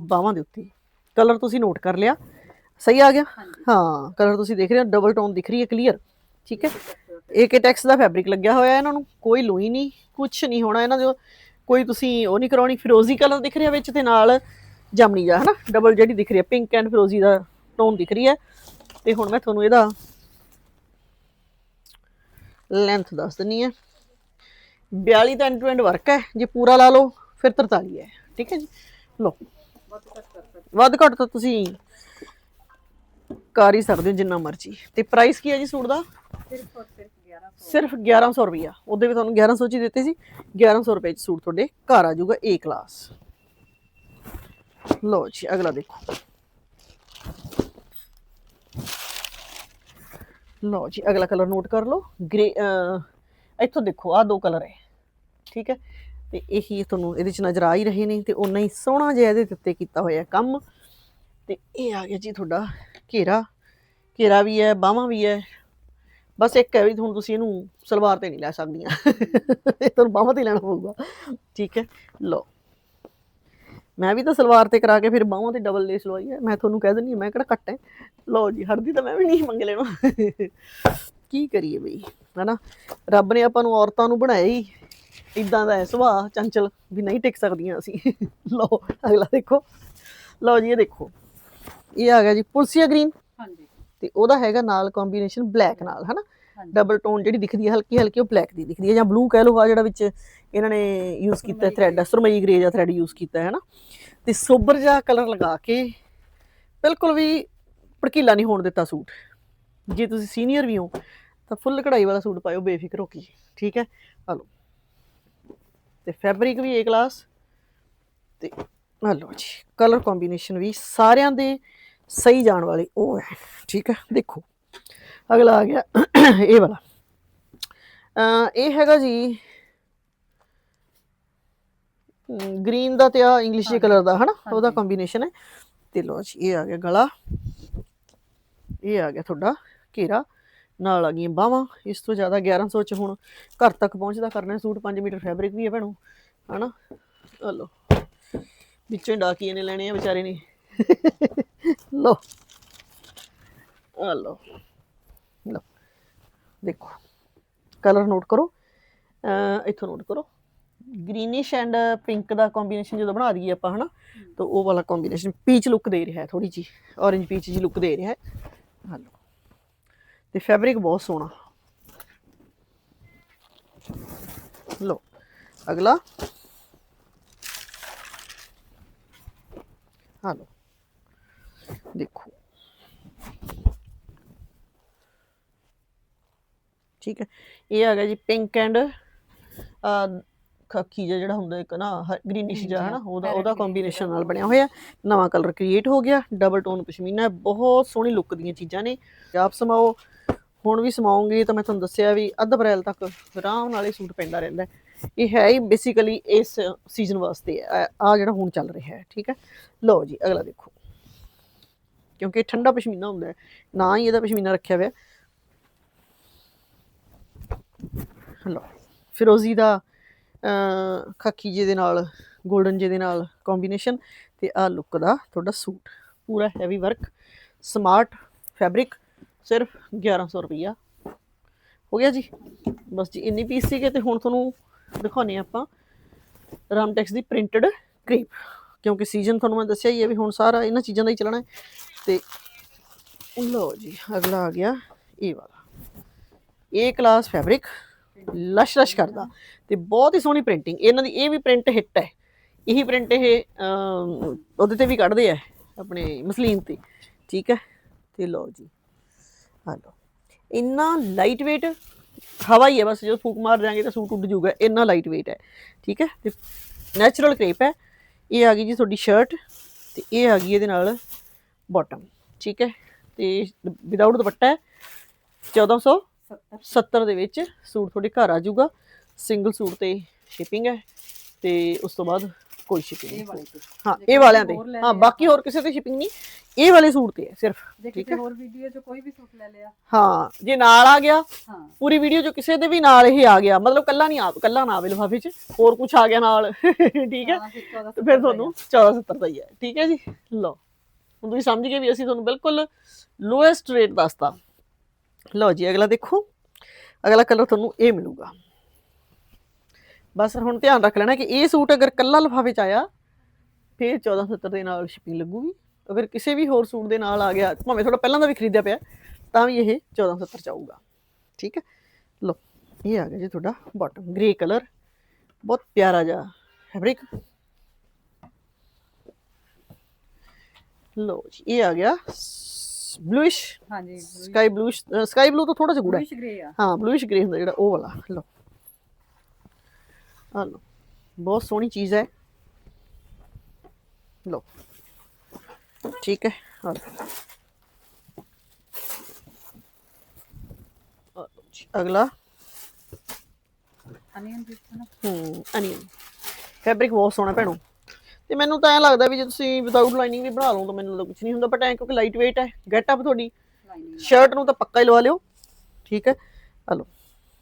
Speaker 1: ਬਾਹਾਂ ਦੇ ਉੱਤੇ। ਕਲਰ ਤੁਸੀਂ ਨੋਟ ਕਰ ਲਿਆ। ਸਹੀ ਆ ਗਿਆ? ਹਾਂ ਕਲਰ ਤੁਸੀਂ ਦੇਖ ਰਹੇ ਹੋ ਡਬਲ ਟੋਨ ਦਿਖ ਰਹੀ ਹੈ ਕਲੀਅਰ। ਠੀਕ ਹੈ? ਏਕੇ ਟੈਕਸ ਦਾ ਫੈਬਰਿਕ ਲੱਗਿਆ ਹੋਇਆ ਇਹਨਾਂ ਨੂੰ ਕੋਈ ਲੋਈ ਨਹੀਂ ਕੁਝ ਨਹੀਂ ਹੋਣਾ ਇਹਨਾਂ ਦੇ। ਕੋਈ ਤੁਸੀਂ ਉਹ ਨਹੀਂ ਕਰਾਉਣੀ ਫਿਰੋਜ਼ੀ ਕਲਰ ਦਿਖ ਰਿਹਾ ਵਿੱਚ ਤੇ ਨਾਲ ਜਾਮਣੀ ਜਾ ਹਨਾ? ਡਬਲ ਜਿਹੜੀ ਦਿਖ ਰਹੀ ਹੈ ਪਿੰਕ ਐਂਡ ਫਿਰੋਜ਼ੀ ਦਾ ਟੋਨ ਦਿਖ ਰਹੀ ਹੈ। ਤੇ ਹੁਣ ਮੈਂ ਤੁਹਾਨੂੰ ਇਹਦਾ ਲੈਂਥ ਦੱਸ ਦਿੰਨੀ ਹੈ। 42 ਦਾ ਐਂਡ ਟੂ ਐਂਡ ਵਰਕ ਹੈ ਜੇ ਪੂਰਾ ਲਾ ਲਓ ਫਿਰ 43 ਹੈ। ਠੀਕ ਹੈ ਜੀ? ਲਓ।
Speaker 2: ਬਹੁਤ ਘੱਟ
Speaker 1: ਵੱਧ ਘੱਟ ਤਾਂ ਤੁਸੀਂ ਕਰ ਹੀ ਸਕਦੇ ਹੋ ਜਿੰਨਾ ਮਰਜ਼ੀ। ਤੇ ਪ੍ਰਾਈਸ ਕੀ ਹੈ ਜੀ ਸੂਟ ਦਾ?
Speaker 2: ਸਿਰਫ ਔਰ ਸਿਰਫ 1100
Speaker 1: ਸਿਰਫ 1100 ਰੁਪਿਆ ਉਹਦੇ ਵੀ ਤੁਹਾਨੂੰ 1100 ਚ ਹੀ ਦਿੱਤੇ ਸੀ। 1100 ਰੁਪਏ ਚ ਸੂਟ ਤੁਹਾਡੇ ਘਰ ਆ ਜਾਊਗਾ A ਕਲਾਸ ਲਓ ਜੀ, ਅਗਲਾ ਦੇਖੋ। ਲਓ ਜੀ, ਅਗਲਾ ਕਲਰ ਨੋਟ ਕਰ ਲਓ। ਗ੍ਰੇ ਇੱਥੋਂ ਦੇਖੋ ਆ ਦੋ ਕਲਰ ਹੈ। ਠੀਕ ਹੈ? ਤੇ ਇਹੀ ਤੁਹਾਨੂੰ ਇਹਦੇ ਚ ਨਜ਼ਰ ਆ ਹੀ ਰਹੇ ਨੇ ਤੇ ਉਹਨਾਂ ਹੀ ਸੋਹਣਾ ਜਿਹਾ ਇਹਦੇ ਉੱਤੇ ਕੀਤਾ ਹੋਇਆ ਕੰਮ। ਤੇ ਇਹ ਆ ਗਿਆ ਜੀ ਤੁਹਾਡਾ ਘੇਰਾ। ਘੇਰਾ ਵੀ ਹੈ, ਬਾਹਾਂ ਵੀ ਹੈ। ਬਸ ਇੱਕ ਹੈ ਵੀ ਹੁਣ ਤੁਸੀਂ ਇਹਨੂੰ ਸਲਵਾਰ ਤੇ ਨਹੀਂ ਲੈ ਸਕਦੀਆਂ। ਇਹ ਤੁਹਾਨੂੰ ਬਾਹਾਂ ਤੇ ਲੈਣਾ ਪਊਗਾ। ਠੀਕ ਹੈ, ਲਓ। ਮੈਂ ਵੀ ਤਾਂ ਸਲਵਾਰ ਤੇ ਕਰਾ ਕੇ ਫਿਰ ਬਾਹਾਂ ਤੇ ਡਬਲ ਲੇਸ ਲਵਾਈ ਹੈ। ਮੈਂ ਤੁਹਾਨੂੰ ਕਹਿ ਦਿੰਦੀ ਹਾਂ, ਮੈਂ ਕਿਹੜਾ ਕੱਟ ਹੈ। ਲਓ ਜੀ ਹਰਦੀ ਤਾਂ ਮੈਂ ਵੀ ਨਹੀਂ ਮੰਗ ਲੈਣਾ। ਕੀ ਕਰੀਏ ਬਈ, ਹਨਾ? ਰੱਬ ਨੇ ਆਪਾਂ ਨੂੰ ਔਰਤਾਂ ਨੂੰ ਬਣਾਇਆ ਹੀ। ਇਦਾਂ ਦਾ ਹੈ ਸੁਭਾਅ ਚੰਚਲ ਵੀ ਨਹੀਂ ਟਿਕ ਸਕਦੀਆਂ ਅਸੀਂ। ਲਓ ਅਗਲਾ ਦੇਖੋ। ਲਓ ਜੀ ਇਹ ਦੇਖੋ। ਇਹ ਆ ਗਿਆ ਜੀ ਪੁਲਸੀਆ ਗ੍ਰੀਨ।
Speaker 2: ਹਾਂਜੀ।
Speaker 1: ਤੇ ਉਹਦਾ ਹੈਗਾ ਨਾਲ ਕੰਬੀਨੇਸ਼ਨ ਬਲੈਕ ਨਾਲ ਹਨਾ। ਡਬਲ ਟੋਨ ਜਿਹੜੀ ਦਿਖਦੀ ਹੈ ਹਲਕੀ ਹਲਕੀ ਉਹ ਬਲੈਕ ਦੀ ਦਿਖਦੀ ਹੈ ਜਾਂ ਬਲੂ ਕਹਿ ਲਓ ਆ ਜਿਹੜਾ ਵਿੱਚ ਇਹਨਾਂ ਨੇ ਯੂਜ਼ ਕੀਤਾ ਥ੍ਰੈਡ ਸਰਮਈ ਗ੍ਰੇ ਜਾਂ ਥ੍ਰੈਡ ਯੂਜ਼ ਕੀਤਾ ਹੈ ਹਨਾ? ਤੇ ਸੋਬਰ ਜਿਹਾ ਕਲਰ ਲਗਾ ਕੇ ਬਿਲਕੁਲ ਵੀ ਭੜਕੀਲਾ ਨਹੀਂ ਹੋਣ ਦਿੱਤਾ ਸੂਟ। ਜੇ ਤੁਸੀਂ ਸੀਨੀਅਰ ਵੀ ਹੋ ਤਾਂ ਫੁੱਲ ਕਢਾਈ ਵਾਲਾ ਸੂਟ ਪਾਇਓ ਬੇਫਿਕਰ ਹੋ ਕੇ। ਠੀਕ ਹੈ? ਆ ਲਓ ਤੇ ਫੈਬਰਿਕ ਵੀ ਏ ਕਲਾਸ ਤੇ ਆ ਲਓ ਜੀ ਕਲਰ ਕੰਬੀਨੇਸ਼ਨ ਵੀ ਸਾਰਿਆਂ ਦੇ ਸਹੀ ਜਾਣ ਵਾਲੇ ਉਹ ਹੈ ਠੀਕ ਹੈ ਦੇਖੋ। ਅਗਲਾ ਆ ਗਿਆ ਇਹ ਵਾਲਾ। ਇਹ ਹੈਗਾ ਜੀ ਗ੍ਰੀਨ ਦਾ ਤੇ ਆ ਇੰਗਲਿਸ਼ ਕਲਰ ਦਾ ਹਨਾ? ਉਹਦਾ। ਕੰਬੀਨੇਸ਼ਨ ਹੈ। ਤੇ ਲੋ ਜੀ ਇਹ ਆ ਗਿਆ ਗਲਾ। ਇਹ ਆ ਗਿਆ ਤੁਹਾਡਾ ਘੇਰਾ। ਨਾਲ ਆ ਗਈਆਂ ਬਾਹਾਂ, ਇਸ ਤੋਂ ਜ਼ਿਆਦਾ 1100 ਚ ਹੁਣ ਘਰ ਤੱਕ ਪਹੁੰਚਦਾ, ਕਰਨਾ ਸੂਟ 5 ਮੀਟਰ ਫੈਬਰਿਕ ਵੀ ਹੈ ਭੈਣੋ, ਹਨਾ? ਆ ਲੋ ਵਿੱਚੋਂ ਹੀ ਡਾਕੀਏ ਨੇ ਲੈਣੇ ਆ ਵਿਚਾਰੇ ਨੇ। ਲੋ ਆ ਲੋ ਲੋ ਦੇਖੋ ਕਲਰ ਨੋਟ ਕਰੋ ਇੱਥੋਂ ਨੋਟ ਕਰੋ। ਗ੍ਰੀਨਿਸ਼ ਐਂਡ ਪਿੰਕ ਦਾ ਕੰਬੀਨੇਸ਼ਨ ਜਦੋਂ ਬਣਾ ਦਈਏ ਆਪਾਂ, ਹਨਾ? ਤਾਂ ਉਹ ਵਾਲਾ ਕੰਬੀਨੇਸ਼ਨ ਪੀਚ ਲੁੱਕ ਦੇ ਰਿਹਾ ਹੈ ਥੋੜੀ ਜੀ ਔਰੇਂਜ ਪੀਚ ਜੀ ਲੁੱਕ ਦੇ ਰਿਹਾ। ਹੈ ਹਲੋ ਤੇ ਫੈਬਰਿਕ ਬਹੁਤ ਸੋਹਣਾ। ਲੋ ਅਗਲਾ। ਹਲੋ ਦੇਖੋ। ਠੀਕ ਹੈ ਇਹ ਆ ਗਿਆ ਜੀ ਪਿੰਕ ਐਂਡ ਖੱਕੀ ਜਿਹਾ ਜਿਹੜਾ ਹੁੰਦਾ ਇੱਕ ਨਾ ਗ੍ਰੀਨਿਸ਼ ਜਿਹਾ ਹਨਾ ਉਹਦਾ ਉਹਦਾ ਕੰਬੀਨੇਸ਼ਨ ਨਾਲ ਬਣਿਆ ਹੋਇਆ। ਨਵਾਂ ਕਲਰ ਕ੍ਰੀਏਟ ਹੋ ਗਿਆ ਡਬਲ ਟੋਨ ਪਸ਼ਮੀਨਾ ਹੈ ਬਹੁਤ ਸੋਹਣੀ ਲੁੱਕ ਦੀਆਂ ਚੀਜ਼ਾਂ ਨੇ। ਆਪ ਸਮਾਓ। ਹੁਣ ਵੀ ਸਮਾਉਂਗੀ ਤਾਂ ਮੈਂ ਤੁਹਾਨੂੰ ਦੱਸਿਆ ਵੀ ਅੱਧ ਅਪ੍ਰੈਲ ਤੱਕ ਆਰਾਮ ਨਾਲ ਇਹ ਸੂਟ ਪੈਂਦਾ ਰਹਿੰਦਾ ਇਹ ਹੈ ਹੀ ਬੇਸਿਕਲੀ ਇਸ ਸੀਜ਼ਨ ਵਾਸਤੇ ਆ ਜਿਹੜਾ ਹੁਣ ਚੱਲ ਰਿਹਾ ਹੈ ਠੀਕ ਹੈ? ਲਓ ਜੀ ਅਗਲਾ ਦੇਖੋ। ਕਿਉਂਕਿ ਠੰਡਾ ਪਸ਼ਮੀਨਾ ਹੁੰਦਾ ਹੈ ਨਾ ਹੀ ਇਹਦਾ ਪਸ਼ਮੀਨਾ ਰੱਖਿਆ ਹੋਇਆ। ਲਓ ਫਿਰੋਜ਼ੀ ਦਾ ਅਹ, ਖਾਕੀ ਜਿਹੇ ਦੇ ਨਾਲ 골ਡਨ ਜਿਹੇ ਦੇ ਨਾਲ ਕੰਬੀਨੇਸ਼ਨ ਤੇ ਆ ਲੁੱਕ ਦਾ ਤੁਹਾਡਾ ਸੂਟ। ਪੂਰਾ ਹੈਵੀ ਵਰਕ ਸਮਾਰਟ ਫੈਬਰਿਕ ਸਿਰਫ 1100 ਰੁਪਈਆ। ਹੋ ਗਿਆ ਜੀ। ਬਸ ਜੀ, ਇੰਨੀ ਪੀਸ ਸੀਗੇ ਤੇ ਹੁਣ ਤੁਹਾਨੂੰ ਦਿਖਾਉਣੇ ਆਪਾਂ। ਰਾਮਟੈਕਸ ਦੀ ਪ੍ਰਿੰਟਡ ਕ੍ਰੇਪ ਕਿਉਂਕਿ ਸੀਜ਼ਨ ਤੁਹਾਨੂੰ ਮੈਂ ਦੱਸਿਆ ਹੀ ਹੈ ਵੀ ਹੁਣ ਸਾਰਾ ਇਹਨਾਂ ਚੀਜ਼ਾਂ ਦਾ ਹੀ ਚੱਲਣਾ ਹੈ। ਤੇ ਲਓ ਜੀ, ਅਗਲਾ ਆ ਗਿਆ ਇਹ ਵਾਲਾ। ਇਹ ਕਲਾਸ ਫੈਬਰਿਕ ਲਸ਼ ਲਸ਼ ਕਰਦਾ। ਤੇ ਬਹੁਤ ਹੀ ਸੋਹਣੀ ਪ੍ਰਿੰਟਿੰਗ ਇਹਨਾਂ ਦੀ ਇਹ ਵੀ ਪ੍ਰਿੰਟ ਹਿੱਟ ਹੈ। ਇਹੀ ਪ੍ਰਿੰਟ ਇਹ ਉਹਦੇ ਤੇ ਵੀ ਕੱਢਦੇ ਆ, ਆਪਣੇ ਮਸਲੀਨ ਤੇ। ਠੀਕ ਹੈ? ਤੇ ਲਓ ਜੀ। ਆ ਲਓ ਇੰਨਾ ਲਾਈਟ weight ਹਵਾ ਹੀ ਹੈ ਬਸ, ਜਦੋਂ ਫੂਕ ਮਾਰ ਜਾਾਂਗੇ ਤਾਂ ਸੂਟ ਉੱਡ ਜਾਊਗਾ। ਇੰਨਾ ਲਾਈਟ weight ਹੈ, ਠੀਕ ਹੈ? ਤੇ ਨੈਚੁਰਲ ਕ੍ਰੇਪ ਹੈ। ਇਹ ਆ ਗਈ ਜੀ ਤੁਹਾਡੀ ਸ਼ਰਟ ਤੇ ਇਹ ਆ ਗਈ ਇਹਦੇ ਨਾਲ ਬਾਟਮ ਠੀਕ ਹੈ? ਤੇ ਵਿਦਆਊਟ ਦੁਪੱਟਾ ਹੈ 1400 70 ਦੇ ਵਿੱਚ ਸੂਟ ਤੁਹਾਡੇ ਘਰ ਆ ਜਾਊਗਾ। ਸਿੰਗਲ ਸੂਟ ਤੇ ਸ਼ਿਪਿੰਗ ਹੈ ਤੇ ਉਸ ਤੋਂ ਬਾਅਦ ਕੋਈ ਸ਼ਿਪਿੰਗ
Speaker 2: ਇਹ
Speaker 1: ਨਹੀਂ
Speaker 2: ਵਾਲੇ ਤੇ
Speaker 1: ਹਾਂ ਇਹ ਵਾਲਿਆਂ ਤੇ ਹਾਂ ਬਾਕੀ ਹੋਰ ਕਿਸੇ ਤੇ ਸ਼ਿਪਿੰਗ ਨਹੀਂ। ਇਹ ਵਾਲੇ ਸੂਟ ਤੇ ਹੈ ਸਿਰਫ ਠੀਕ ਹੈ?
Speaker 2: ਹੋਰ ਵੀਡੀਓ 'ਚ ਕੋਈ ਵੀ ਸੂਟ ਲੈ ਲਿਆ।
Speaker 1: ਹਾਂ ਜੇ ਨਾਲ ਆ ਗਿਆ
Speaker 2: ਹਾਂ।
Speaker 1: ਪੂਰੀ ਵੀਡੀਓ 'ਚ ਕਿਸੇ ਦੇ ਵੀ ਨਾਲ ਇਹ ਆ ਗਿਆ। ਮਤਲਬ ਕੱਲਾ ਨਹੀਂ ਆ ਕੱਲਾ ਨਾ ਆਵੇ ਲਿਫਾਫੇ 'ਚ ਹੋਰ ਕੁਝ ਆ ਗਿਆ ਨਾਲ ਠੀਕ ਹੈ?
Speaker 2: ਹਾਂ, ਫਿਰ 14
Speaker 1: ਤੇ ਫਿਰ ਤੁਹਾਨੂੰ 1470 ਦਾ ਹੀ ਹੈ ਠੀਕ ਹੈ ਜੀ? ਲਓ ਹੁਣ ਤੁਸੀਂ ਸਮਝ ਗਏ ਵੀ ਅਸੀਂ ਤੁਹਾਨੂੰ ਬਿਲਕੁਲ ਲੋਐਸਟ ਰੇਟ ਦੱਸਤਾ ਲਓ ਜੀ ਅਗਲਾ ਦੇਖੋ। ਅਗਲਾ ਕਲਰ ਤੁਹਾਨੂੰ ਇਹ ਮਿਲੂਗਾ। ਬਸ ਹੁਣ ਧਿਆਨ ਰੱਖ ਲੈਣਾ ਕਿ ਇਹ ਸੂਟ ਅਗਰ ਕੱਲਾ ਲਿਫਾਫੇ 'ਚ ਆਇਆ ਫਿਰ 1470 ਦੇ ਨਾਲ ਸ਼ਿਪਿੰਗ ਲੱਗੂਗੀ ਅਗਰ ਕਿਸੇ ਵੀ ਹੋਰ ਸੂਟ ਦੇ ਨਾਲ ਆ ਗਿਆ ਭਾਵੇਂ ਥੋੜਾ ਪਹਿਲਾਂ ਦਾ ਵੀ ਖਰੀਦਿਆ ਪਿਆ ਤਾਂ ਵੀ ਇਹ 1470 ਚ ਆਊਗਾ ਠੀਕ ਹੈ ਲਓ ਇਹ ਆ ਗਿਆ ਜੀ ਤੁਹਾਡਾ ਬਾਟਮ ਗ੍ਰੇ ਕਲਰ ਬਹੁਤ ਪਿਆਰਾ ਜਿਹਾ ਫੈਬਰਿਕ ਲਓ ਜੀ ਇਹ ਆ ਗਿਆ ਬਲੂਇਸ਼
Speaker 2: ਹਾਂਜੀ
Speaker 1: ਸਕਾਈ ਬਲੂਇਸ਼ ਸਕਾਈ ਬਲੂ ਤੋਂ ਥੋੜਾ ਜਿਹਾ ਗੂੜਾ ਹੈ
Speaker 2: ਬਲੂਇਸ਼ ਗ੍ਰੇ ਆ
Speaker 1: ਹਾਂ ਬਲੂਇਸ਼ ਗ੍ਰੇ ਹੁੰਦਾ ਜਿਹੜਾ ਉਹ ਵਾਲਾ। ਲਓ ਆ ਲਓ ਬਹੁਤ ਸੋਹਣੀ ਚੀਜ਼ ਹੈ। ਲਓ ਠੀਕ ਹੈ ਆ ਲਓ ਅਗਲਾ।
Speaker 2: ਅਨੀਅਨ ਵੀ ਹੈ ਨਾ
Speaker 1: ਹੂੰ ਅਨੀਅਨ। ਫੈਬਰਿਕ ਬਹੁਤ ਸੋਹਣਾ ਭੈਣੋ। ਤੇ ਮੈਨੂੰ ਤਾਂ ਐਂ ਲੱਗਦਾ ਵੀ ਜੇ ਤੁਸੀਂ ਵਿਦਆਊਟ ਲਾਈਨਿੰਗ ਵੀ ਬਣਾ ਲਓ ਤਾਂ ਮੈਨੂੰ ਲੱਗਦਾ ਕੁਝ ਨਹੀਂ ਹੁੰਦਾ ਬਟ ਐਂ ਕਿਉਂਕਿ ਲਾਈਟ weight ਹੈ ਗੈਟ ਅਪ ਤੁਹਾਡੀ। ਸ਼ਰਟ ਨੂੰ ਤਾਂ ਪੱਕਾ ਹੀ ਲਵਾ ਲਿਓ। ਠੀਕ ਹੈ ਹਲੋ।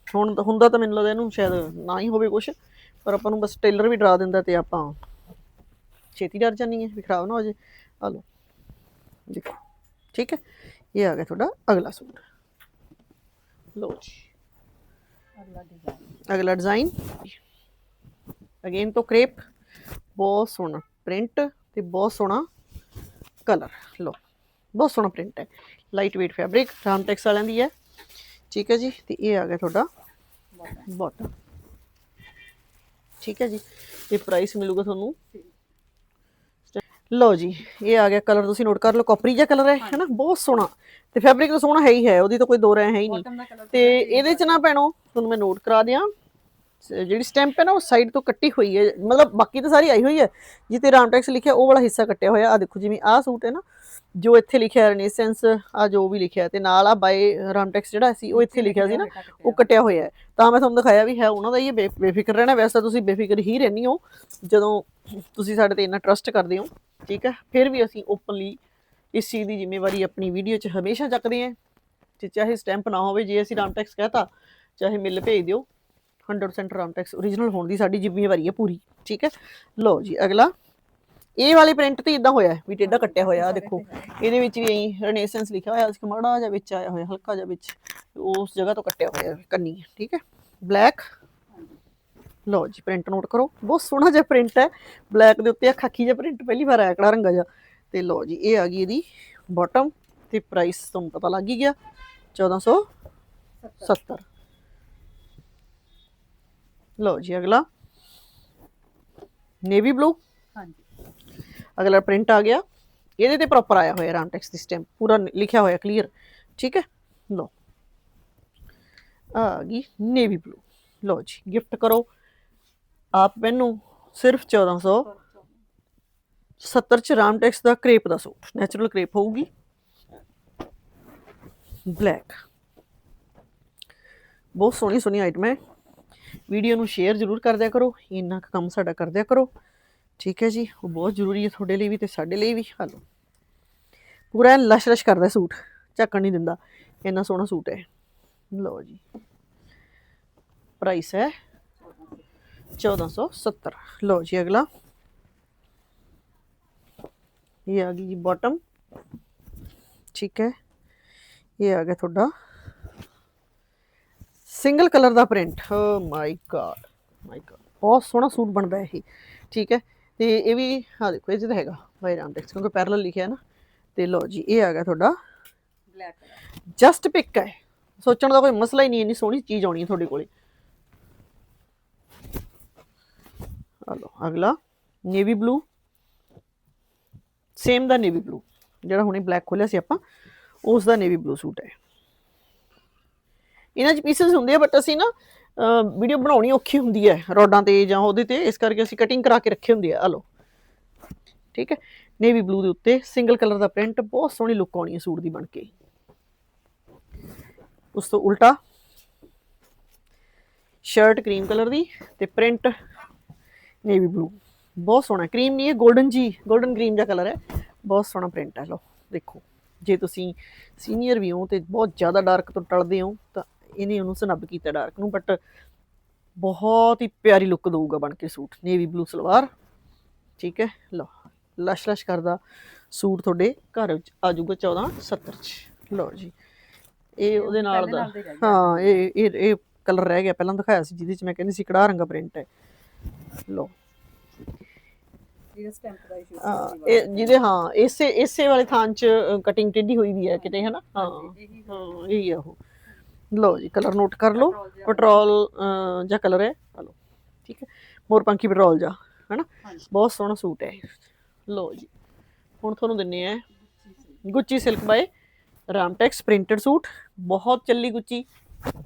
Speaker 1: ਹੁਣ ਹੁੰਦਾ ਤਾਂ ਮੈਨੂੰ ਲੱਗਦਾ ਇਹਨੂੰ ਸ਼ਾਇਦ ਨਾ ਹੀ ਹੋਵੇ ਕੁਝ ਪਰ ਆਪਾਂ ਨੂੰ ਬਸ ਟੇਲਰ ਵੀ ਡਰਾ ਦਿੰਦਾ ਤੇ ਆਪਾਂ ਛੇਤੀ ਡਰ ਜਾਂਦੀ ਹੈ ਵੀ ਖਰਾਬ ਨਾ ਹੋ ਜੇ ਲਓ। ਦੇਖੋ, ਠੀਕ ਹੈ? ਇਹ ਆ ਗਿਆ ਤੁਹਾਡਾ ਅਗਲਾ ਸੂਟ। ਲੋ ਜੀ।
Speaker 2: ਅਗਲਾ ਡਿਜ਼ਾਈਨ।
Speaker 1: ਅਗਲਾ ਡਿਜ਼ਾਈਨ ਅਗੇਨ ਤੋਂ ਕ੍ਰੇਪ ਬਹੁਤ ਸੋਹਣਾ ਪ੍ਰਿੰਟ ਤੇ ਬਹੁਤ ਸੋਹਣਾ ਕਲਰ ਲੋ ਬਹੁਤ ਸੋਹਣਾ ਪ੍ਰਿੰਟ ਹੈ। ਲਾਈਟ weight ਫੈਬਰਿਕ ਰਾਮਟੈਕਸ ਵਾਲਿਆਂ ਦੀ ਹੈ। ਠੀਕ ਹੈ ਜੀ? ਤੇ ਇਹ ਆ ਗਿਆ ਤੁਹਾਡਾ ਬਾਟਮ ਠੀਕ ਹੈ ਜੀ ਇਹ ਪ੍ਰਾਈਸ ਮਿਲੂਗਾ ਤੁਹਾਨੂੰ। ਲਓ ਜੀ ਇਹ ਆ ਗਿਆ ਕਲਰ ਤੁਸੀਂ ਨੋਟ ਕਰ ਲਓ ਕਾਪਰੀ ਜਿਹਾ ਕਲਰ ਹੈ ਹੈਨਾ ਬਹੁਤ ਸੋਹਣਾ। ਤੇ ਫੈਬਰਿਕ ਤਾਂ ਸੋਹਣਾ ਹੈ ਹੀ ਹੈ ਉਹਦੀ ਤਾਂ ਕੋਈ ਦੋ ਰਹਿ ਹੈ ਹੀ ਨਹੀਂ। ਤੇ ਇਹਦੇ ਚ ਨਾ ਭੈਣੋ ਤੁਹਾਨੂੰ ਮੈਂ ਨੋਟ ਕਰਾ ਦਿਆਂ। ਜਿਹੜੀ ਸਟੈਂਪ ਹੈ ਨਾ ਉਹ ਸਾਈਡ ਤੋਂ ਕੱਟੀ ਹੋਈ ਹੈ। ਮਤਲਬ ਬਾਕੀ ਤਾਂ ਸਾਰੀ ਆਈ ਹੋਈ ਹੈ। ਜਿੱਤੇ ਰਾਮਟੈਕਸ ਲਿਖਿਆ, ਉਹ ਵਾਲਾ ਹਿੱਸਾ ਕੱਟਿਆ ਹੋਇਆ। ਆ ਦੇਖੋ ਜਿਵੇਂ ਆਹ ਸੂਟ ਹੈ ਨਾ, ਜੋ ਇੱਥੇ ਲਿਖਿਆ ਰੈਨੇਸੈਂਸ ਆ ਜੋ ਵੀ ਲਿਖਿਆ ਤੇ ਨਾਲ ਆ ਬਾਈ ਰਾਮਟੈਕਸ ਜਿਹੜਾ ਸੀ, ਉਹ ਇੱਥੇ ਲਿਖਿਆ ਸੀ ਨਾ, ਉਹ ਕੱਟਿਆ ਹੋਇਆ ਹੈ। ਤਾਂ ਮੈਂ ਤੁਹਾਨੂੰ ਦਿਖਾਇਆ ਵੀ ਹੈ, ਉਹਨਾਂ ਦਾ ਹੀ ਬੇ- ਬੇਫਿਕਰ ਰਹਿਣਾ। ਵੈਸੇ ਤਾਂ ਤੁਸੀਂ ਬੇਫਿਕਰ ਹੀ ਰਹਿੰਦੀ ਹੋ, ਜਦੋਂ ਤੁਸੀਂ ਸਾਡੇ ਤੇ ਇੰਨਾ ਟਰਸਟ ਕਰਦੇ ਹੋ, ਠੀਕ ਹੈ? ਫਿਰ ਵੀ ਅਸੀਂ ਓਪਨਲੀ ਇਸ ਚੀਜ਼ ਦੀ ਜ਼ਿੰਮੇਵਾਰੀ ਆਪਣੀ ਵੀਡੀਓ 'ਚ ਹਮੇਸ਼ਾ ਚੱਕਦੇ ਹਾਂ। ਤੇ ਚਾਹੇ ਸਟੈਂਪ ਨਾ ਹੋਵੇ, ਜੇ ਅਸੀਂ ਰਾਮ ਰਾਮਟੈਕਸ ਕਹਤਾ, ਚਾਹੇ ਮਿਲ ਭੇਜ ਦਿਓ। 100% ਰਾਮਟੈਕਸ ਓਰੀਜਨਲ ਹੋਣ ਦੀ ਸਾਡੀ ਜ਼ਿੰਮੇਵਾਰੀ ਹੈ ਪੂਰੀ, ਠੀਕ ਹੈ? ਲਓ ਜੀ, ਅਗਲਾ। ਇਹ ਵਾਲੇ ਪ੍ਰਿੰਟ ਤੇ ਇਦਾਂ ਹੋਇਆ ਵੀ ਟੇਡਾ ਕੱਟਿਆ ਹੋਇਆ ਆ ਦੇਖੋ। ਇਹਦੇ ਵਿੱਚ ਵੀ ਐਂ ਰਨੇਸੈਂਸ ਲਿਖਿਆ ਹੋਇਆ ਸੀ ਮਾੜਾ ਜਿਹਾ ਵਿੱਚ ਆਇਆ ਹੋਇਆ, ਹਲਕਾ ਜਿਹਾ ਵਿੱਚ। ਉਸ ਜਗ੍ਹਾ ਤੋਂ ਕੱਟਿਆ ਹੋਇਆ, ਕੰਨੀ, ਠੀਕ ਹੈ? ਬਲੈਕ ਲਓ ਜੀ ਪ੍ਰਿੰਟ ਨੋਟ ਕਰੋ। ਬਹੁਤ ਸੋਹਣਾ ਜਿਹਾ ਪ੍ਰਿੰਟ ਹੈ। ਬਲੈਕ ਦੇ ਉੱਤੇ ਆ ਖਾਕੀ ਜਿਹਾ ਪ੍ਰਿੰਟ ਪਹਿਲੀ ਵਾਰ ਆਇਆ ਕਿਹੜਾ ਰੰਗਾ ਜਿਹਾ। ਤੇ ਲਓ ਜੀ, ਇਹ ਆ ਗਈ ਇਹਦੀ ਬਾਟਮ ਤੇ ਪ੍ਰਾਈਸ ਤੁਹਾਨੂੰ ਪਤਾ ਲੱਗ ਹੀ ਗਿਆ। 1470 ਲਓ ਜੀ ਅਗਲਾ। ਨੇਵੀ ਬਲੂ
Speaker 2: ਹਾਂਜੀ।
Speaker 1: ਅਗਲਾ ਪ੍ਰਿੰਟ ਆ ਗਿਆ। ਇਹਦੇ ਤੇ ਪ੍ਰੋਪਰ ਆਇਆ ਹੋਇਆ ਰਾਮਟੈਕਸ ਦੀ ਸਟੈਂਪ ਪੂਰਾ ਲਿਖਿਆ ਹੋਇਆ ਕਲੀਅਰ ਠੀਕ ਹੈ? ਲਓ। ਆ ਗਈ ਨੇਵੀ ਬਲੂ ਲਓ ਜੀ ਗਿਫਟ ਕਰੋ। ਆਪ ਮੈਨੂੰ ਸਿਰਫ 1470 ਚ ਰਾਮਟੈਕਸ ਦਾ ਕ੍ਰੇਪ ਦਾ ਸੂਟ। ਨੈਚੁਰਲ ਕ੍ਰੇਪ ਹੋਊਗੀ। ਬਲੈਕ ਬਹੁਤ ਸੋਹਣੀ ਸੋਹਣੀ ਆਈਟਮ ਹੈ। ਵੀਡੀਓ ਨੂੰ ਸ਼ੇਅਰ ਜ਼ਰੂਰ ਕਰ ਦਿਆ ਕਰੋ, ਇੰਨਾ ਕੁ ਕੰਮ ਸਾਡਾ ਕਰ ਦਿਆ ਕਰੋ। ਠੀਕ ਹੈ ਜੀ, ਉਹ ਬਹੁਤ ਜ਼ਰੂਰੀ ਹੈ ਤੁਹਾਡੇ ਲਈ ਵੀ ਤੇ ਸਾਡੇ ਲਈ ਵੀ, ਹਲੋ। ਪੂਰਾ ਐਨ ਲਸ਼ ਲਸ਼ ਕਰਦਾ ਸੂਟ, ਝੱਕਣ ਨਹੀਂ ਦਿੰਦਾ, ਇੰਨਾ ਸੋਹਣਾ ਸੂਟ ਹੈ। ਲਓ ਜੀ ਪ੍ਰਾਈਸ ਹੈ 1470 ਲਓ ਜੀ ਅਗਲਾ। ਇਹ ਆ ਗਈ ਜੀ ਬਾਟਮ ਠੀਕ ਹੈ, ਇਹ ਆ ਗਿਆ ਤੁਹਾਡਾ single colour the print oh my God my God ਬਹੁਤ ਸੋਹਣਾ ਸੂਟ ਬਣਦਾ ਹੈ ਇਹ ਠੀਕ ਹੈ ਤੇ ਇਹ ਵੀ ਹਾਂ ਦੇਖੋ ਇਹ 'ਚ ਤਾਂ ਹੈਗਾ ਬਾਈ ਰਾਮਟੈਕਸ ਕਿਉਂਕਿ ਪੈਰਲਲ ਲਿਖਿਆ ਹੈ ਨਾ ਤੇ ਲਓ ਜੀ ਇਹ ਆ ਗਿਆ ਤੁਹਾਡਾ
Speaker 2: ਬਲੈਕ ਕਲਰ
Speaker 1: ਜਸਟ ਪਿਕ ਹੈ ਸੋਚਣ ਦਾ ਕੋਈ ਮਸਲਾ ਹੀ ਨਹੀਂ ਇੰਨੀ ਸੋਹਣੀ ਚੀਜ਼ ਆਉਣੀ ਹੈ ਤੁਹਾਡੇ ਕੋਲੇ ਹਲੋ ਅਗਲਾ ਨੇਵੀ ਬਲੂ ਸੇਮ ਦਾ ਨੇਵੀ ਬਲੂ ਜਿਹੜਾ ਹੁਣੇ ਬਲੈਕ ਖੋਲਿਆ ਸੀ ਆਪਾਂ ਉਸ ਦਾ ਨੇਵੀ ਬਲੂ ਸੂਟ ਹੈ ਇਹਨਾਂ 'ਚ ਪੀਸਸ ਹੁੰਦੇ ਆ ਬਟ ਅਸੀਂ ਨਾ ਵੀਡੀਓ ਬਣਾਉਣੀ ਔਖੀ ਹੁੰਦੀ ਹੈ ਰੋਡਾਂ ਤੇ ਜਾਂ ਉਹਦੇ ਤੇ, ਇਸ ਕਰਕੇ ਅਸੀਂ ਕਟਿੰਗ ਕਰਾ ਕੇ ਰੱਖੇ ਹੁੰਦੇ ਆ ਹਲੋ ਠੀਕ ਹੈ? ਨੇਵੀ ਬਲੂ ਦੇ ਉੱਤੇ ਸਿੰਗਲ ਕਲਰ ਦਾ ਪ੍ਰਿੰਟ ਬਹੁਤ ਸੋਹਣੀ ਲੁੱਕ ਆਉਣੀ ਹੈ ਸੂਟ ਦੀ ਬਣ ਕੇ। ਉਸ ਤੋਂ ਉਲਟਾ ਸ਼ਰਟ ਕਰੀਮ ਕਲਰ ਦੀ ਤੇ ਪ੍ਰਿੰਟ ਨੇਵੀ ਬਲੂ ਬਹੁਤ ਸੋਹਣਾ ਕਰੀਮ ਨਹੀਂ ਹੈ 골ਡਨ ਜੀ 골ਡਨ ਕਰੀਮ ਦਾ ਕਲਰ ਹੈ। ਬਹੁਤ ਸੋਹਣਾ ਪ੍ਰਿੰਟ ਹੈ, ਲਓ, ਦੇਖੋ। ਜੇ ਤੁਸੀਂ ਸੀਨੀਅਰ ਵੀ ਹੋ ਤੇ ਬਹੁਤ ਜ਼ਿਆਦਾ ਡਾਰਕ ਤੋਂ ਟਲਦੇ ਹੋ, ਤਾਂ ਇਹਨੇ ਉਹਨੂੰ ਸਨੱਬ ਕੀਤਾ ਡਾਰਕ ਨੂੰ ਬਟ ਬਹੁਤ ਹੀ ਪਿਆਰੀ ਲੁੱਕ ਦਊਗਾ ਬਣ ਕੇ ਸੂਟ ਨੇਵੀ ਬਲੂ ਸਲਵਾਰ। ਠੀਕ ਹੈ ਲਓ ਲਸ਼ ਲਸ਼ ਕਰਦਾ ਸੂਟ ਤੁਹਾਡੇ ਘਰ ਵਿੱਚ ਆ ਜਾਊਗਾ 1470 ਚ। ਲਓ ਜੀ ਇਹ ਉਹਦੇ ਨਾਲ ਦਾ। ਹਾਂ ਇਹ ਇਹ ਇਹ ਕਲਰ ਰਹਿ ਗਿਆ ਪਹਿਲਾਂ ਦਿਖਾਇਆ ਸੀ ਜਿਹਦੇ ਚ ਮੈਂ ਕਹਿੰਦੀ ਸੀ ਕੜਾ ਰੰਗਾ ਪ੍ਰਿੰਟ ਹੈ। ਲਓ।
Speaker 2: ਜਿਹੜਾ ਸਟੈਂਪ ਦਾ ਇਸ਼ੂ
Speaker 1: ਹਾਂ, ਇਹ ਜਿਹਦੇ ਹਾਂ ਇਸੇ ਇਸੇ ਵਾਲੇ ਥਾਂ ਚ ਕਟਿੰਗ ਟੇਢੀ ਹੋਈ ਵੀ ਹੈ ਕਿਤੇ ਹੈ। ਨਾ ਹਾਂ
Speaker 2: ਇਹੀ
Speaker 1: ਹਾਂ ਇਹੀ ਆ ਉਹ। ਲਓ ਜੀ ਕਲਰ ਨੋਟ ਕਰ ਲਓ।
Speaker 2: ਪੈਟਰੋਲ
Speaker 1: ਜਾਂ ਕਲਰ ਹੈ ਆ ਲਓ। ਠੀਕ ਹੈ? ਮੋਰਪੰਖੀ ਪੈਟਰੋਲ ਜਾ ਹੈਨਾ? ਬਹੁਤ ਸੋਹਣਾ ਸੂਟ ਹੈ। ਲਓ ਜੀ। ਹੁਣ ਤੁਹਾਨੂੰ ਦਿੰਨੇ ਆ Gucci silk by Ramtex printed suit. ਬਹੁਤ ਚੱਲੀ ਗੁੱਚੀ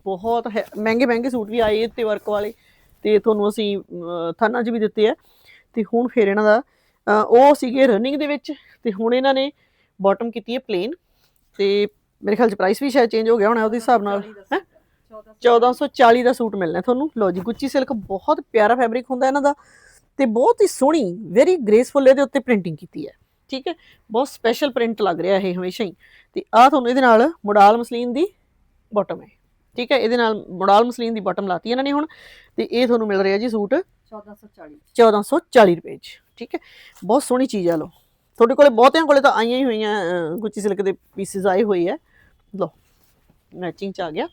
Speaker 1: ਬਹੁਤ ਮਹਿੰਗੇ ਮਹਿੰਗੇ ਸੂਟ ਵੀ ਆਏ ਤੇ ਵਰਕ ਵਾਲੇ। ਤੇ ਤੁਹਾਨੂੰ ਅਸੀਂ ਥਾਨਾਂ 'ਚ ਵੀ ਦਿੱਤੇ ਆ। ਤੇ ਹੁਣ ਫਿਰ ਇਹਨਾਂ ਦਾ ਉਹ ਸੀਗੇ ਰਨਿੰਗ ਦੇ ਵਿੱਚ। ਤੇ ਹੁਣ ਇਹਨਾਂ ਨੇ ਬਾਟਮ ਕੀਤੀ ਹੈ ਪਲੇਨ ਤੇ ਮੇਰੇ ਖਿਆਲ 'ਚ ਪ੍ਰਾਈਸ ਵੀ ਸ਼ਾਇਦ ਚੇਂਜ ਹੋ ਗਿਆ ਹੋਣਾ ਉਹਦੇ ਹਿਸਾਬ ਨਾਲ ਹੈ? 1440 ਦਾ ਸੂਟ। ਮਿਲਣਾ ਤੁਹਾਨੂੰ। ਲਓ ਜੀ ਗੁੱਚੀ ਸਿਲਕ ਬਹੁਤ ਪਿਆਰਾ ਫੈਬਰਿਕ ਹੁੰਦਾ ਇਹਨਾਂ ਦਾ ਤੇ ਬਹੁਤ ਹੀ ਸੋਹਣੀ ਵੈਰੀ ਗ੍ਰੇਸਫੁਲ ਇਹਦੇ ਉੱਤੇ ਪ੍ਰਿੰਟਿੰਗ ਕੀਤੀ ਹੈ। ਠੀਕ ਹੈ? ਬਹੁਤ ਸਪੈਸ਼ਲ ਪ੍ਰਿੰਟ ਲੱਗ ਰਿਹਾ ਇਹ ਹਮੇਸ਼ਾ ਹੀ। ਤੇ ਆ ਤੁਹਾਨੂੰ ਇਹਦੇ ਨਾਲ ਮੋਡਾਲ ਮਸਲੀਨ ਦੀ ਬਾਟਮ ਹੈ। ਠੀਕ ਹੈ? ਇਹਦੇ ਨਾਲ ਮੋਡਾਲ ਮਸਲੀਨ ਦੀ ਬਾਟਮ ਲਾਤੀ ਇਹਨਾਂ ਨੇ ਹੁਣ। ਤੇ ਇਹ ਤੁਹਾਨੂੰ ਮਿਲ ਰਿਹਾ ਜੀ ਸੂਟ
Speaker 2: 1440
Speaker 1: 1440 ਰੁਪਏ ਚ। ਠੀਕ ਹੈ? ਬਹੁਤ ਸੋਹਣੀ ਚੀਜ਼ ਆ ਲੋ ਤੁਹਾਡੇ ਕੋਲੇ ਬਹੁਤਿਆਂ ਕੋਲੇ ਤਾਂ ਆਈਆਂ ਹੀ ਹੋਈਆਂ ਗੁੱਚੀ ਸਿਲਕ ਦੇ ਪੀਸਿਸ ਆਏ ਹੋਏ ਆ। ਲੋ ਮੈਚਿੰਗ ਚ ਆ ਗਿਆ।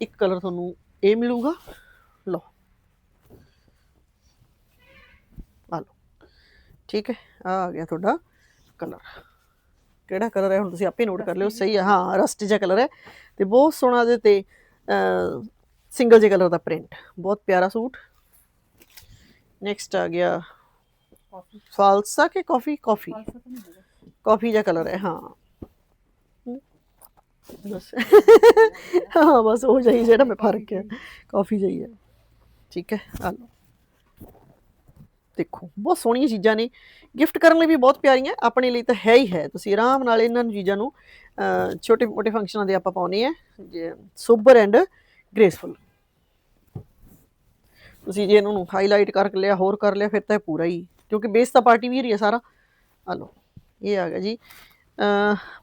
Speaker 1: ਇੱਕ ਕਲਰ ਤੁਹਾਨੂੰ ਇਹ ਮਿਲੂਗਾ। ਲੋ ਆ ਲੋ ਠੀਕ ਹੈ ਆ ਆ ਗਿਆ ਤੁਹਾਡਾ ਕਲਰ ਕਿਹੜਾ ਕਲਰ ਹੈ? ਹੁਣ ਤੁਸੀਂ ਆਪੇ ਨੋਟ ਕਰ ਲਿਓ। ਸਹੀ ਹੈ ਹਾਂ ਰਸਟ ਜਿਹਾ ਕਲਰ ਹੈ। ਤੇ ਬਹੁਤ ਸੋਹਣਾ ਇਹਦੇ ਤੇ ਸਿੰਗਲ ਜੇ ਕਲਰ ਦਾ ਪ੍ਰਿੰਟ ਬਹੁਤ ਪਿਆਰਾ ਸੂਟ। ਨੈਕਸਟ ਆ ਗਿਆ
Speaker 2: ਕਾਫੀ
Speaker 1: ਫਾਲਸਾ ਕਿ ਕਾਫੀ ਕਾਫੀ ਕਾਫੀ ਜਿਹਾ ਕਲਰ ਹੈ ਹਾਂ। ਬਸ। ਹਾਂ ਬਸ ਉਹ ਜਾਈ ਜਿਹੜਾ ਮੈਂ ਫ਼ਰਕ ਹੈ। ਕਾਫੀ ਜਾਈ ਹੈ। ਠੀਕ ਹੈ ਆ ਲਓ। ਦੇਖੋ ਬਹੁਤ ਸੋਹਣੀਆਂ ਚੀਜ਼ਾਂ ਨੇ। ਗਿਫਟ ਕਰਨ ਲਈ ਵੀ ਬਹੁਤ ਪਿਆਰੀਆਂ ਆਪਣੇ ਲਈ ਤਾਂ ਹੈ ਹੀ ਹੈ। ਤੁਸੀਂ ਆਰਾਮ ਨਾਲ ਇਹਨਾਂ ਨੂੰ ਚੀਜ਼ਾਂ ਨੂੰ ਛੋਟੇ ਮੋਟੇ ਫੰਕਸ਼ਨਾਂ ਦੇ ਆਪਾਂ ਪਾਉਨੇ ਆ ਸੋਬਰ ਐਂਡ ਗ੍ਰੇਸਫੁਲ। ਤੁਸੀਂ ਜੇ ਇਹਨਾਂ ਨੂੰ ਹਾਈਲਾਈਟ ਕਰ ਲਿਆ ਹੋਰ ਕਰ ਲਿਆ ਫਿਰ ਤਾਂ ਇਹ ਪੂਰਾ ਹੀ। ਕਿਉਂਕਿ ਬੇਸ ਤਾਂ ਪਾਰਟੀ ਵੀਰ ਹੀ ਹੈ ਸਾਰਾ। ਆ ਲਓ ਇਹ ਆ ਗਿਆ ਜੀ।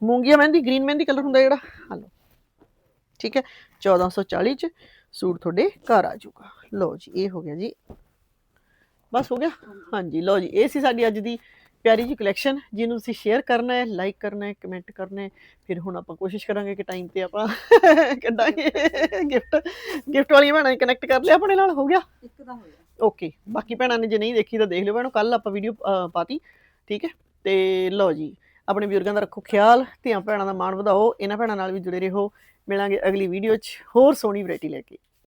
Speaker 1: ਮੂੰਗੀਆ ਮਹਿੰਦੀ ਗ੍ਰੀਨ ਮਹਿੰਦੀ ਕਲਰ ਹੁੰਦਾ ਜਿਹੜਾ। ਆ ਲਓ। ਠੀਕ ਹੈ। 1440 ਚ ਸੂਟ ਤੁਹਾਡੇ ਘਰ ਆ ਜਾਊਗਾ। ਲਓ ਜੀ ਇਹ ਹੋ ਗਿਆ ਜੀ। ਬਸ ਹੋ ਗਿਆ? ਹਾਂਜੀ ਲਓ ਜੀ ਇਹ ਸੀ ਸਾਡੀ ਅੱਜ ਦੀ ਪਿਆਰੀ ਜੀ ਕਲੈਕਸ਼ਨ ਜਿਹਨੂੰ ਤੁਸੀਂ ਸ਼ੇਅਰ ਕਰਨਾ ਹੈ ਲਾਈਕ ਕਰਨਾ ਹੈ ਕਮੈਂਟ ਕਰਨਾ ਹੈ ਫਿਰ ਹੁਣ ਆਪਾਂ ਕੋਸ਼ਿਸ਼ ਕਰਾਂਗੇ ਕਿ ਟਾਈਮ ਤੇ ਆਪਾਂ ਕੱਢਾਂਗੇ। ਗਿਫਟ ਗਿਫਟ ਵਾਲੀਆਂ ਭੈਣਾਂ ਕਨੈਕਟ ਕਰ ਲਿਆ ਆਪਣੇ ਨਾਲ ਹੋ ਗਿਆ?
Speaker 2: ਇੱਕ ਦਾ ਹੋਇਆ
Speaker 1: ਓਕੇ ਬਾਕੀ ਭੈਣਾਂ ਨੇ ਜੇ ਨਹੀਂ ਦੇਖੀ ਤਾਂ ਦੇਖ ਲਿਓ। ਭੈਣੋ ਕੱਲ ਆਪਾਂ ਵੀਡੀਓ ਪਾਤੀ। ਠੀਕ ਹੈ। ਤੇ ਲਓ ਜੀ ਆਪਣੇ ਬਜ਼ੁਰਗਾਂ ਦਾ ਰੱਖੋ ਖਿਆਲ, ਧੀਆਂ ਭੈਣਾਂ ਦਾ ਮਾਣ ਵਧਾਓ, ਇਹਨਾਂ ਭੈਣਾਂ ਨਾਲ ਵੀ ਜੁੜੇ ਰਹੋ। ਮਿਲਾਂਗੇ ਅਗਲੀ ਵੀਡੀਓ 'ਚ ਹੋਰ ਸੋਹਣੀ ਵੈਰਾਈਟੀ ਲੈ ਕੇ।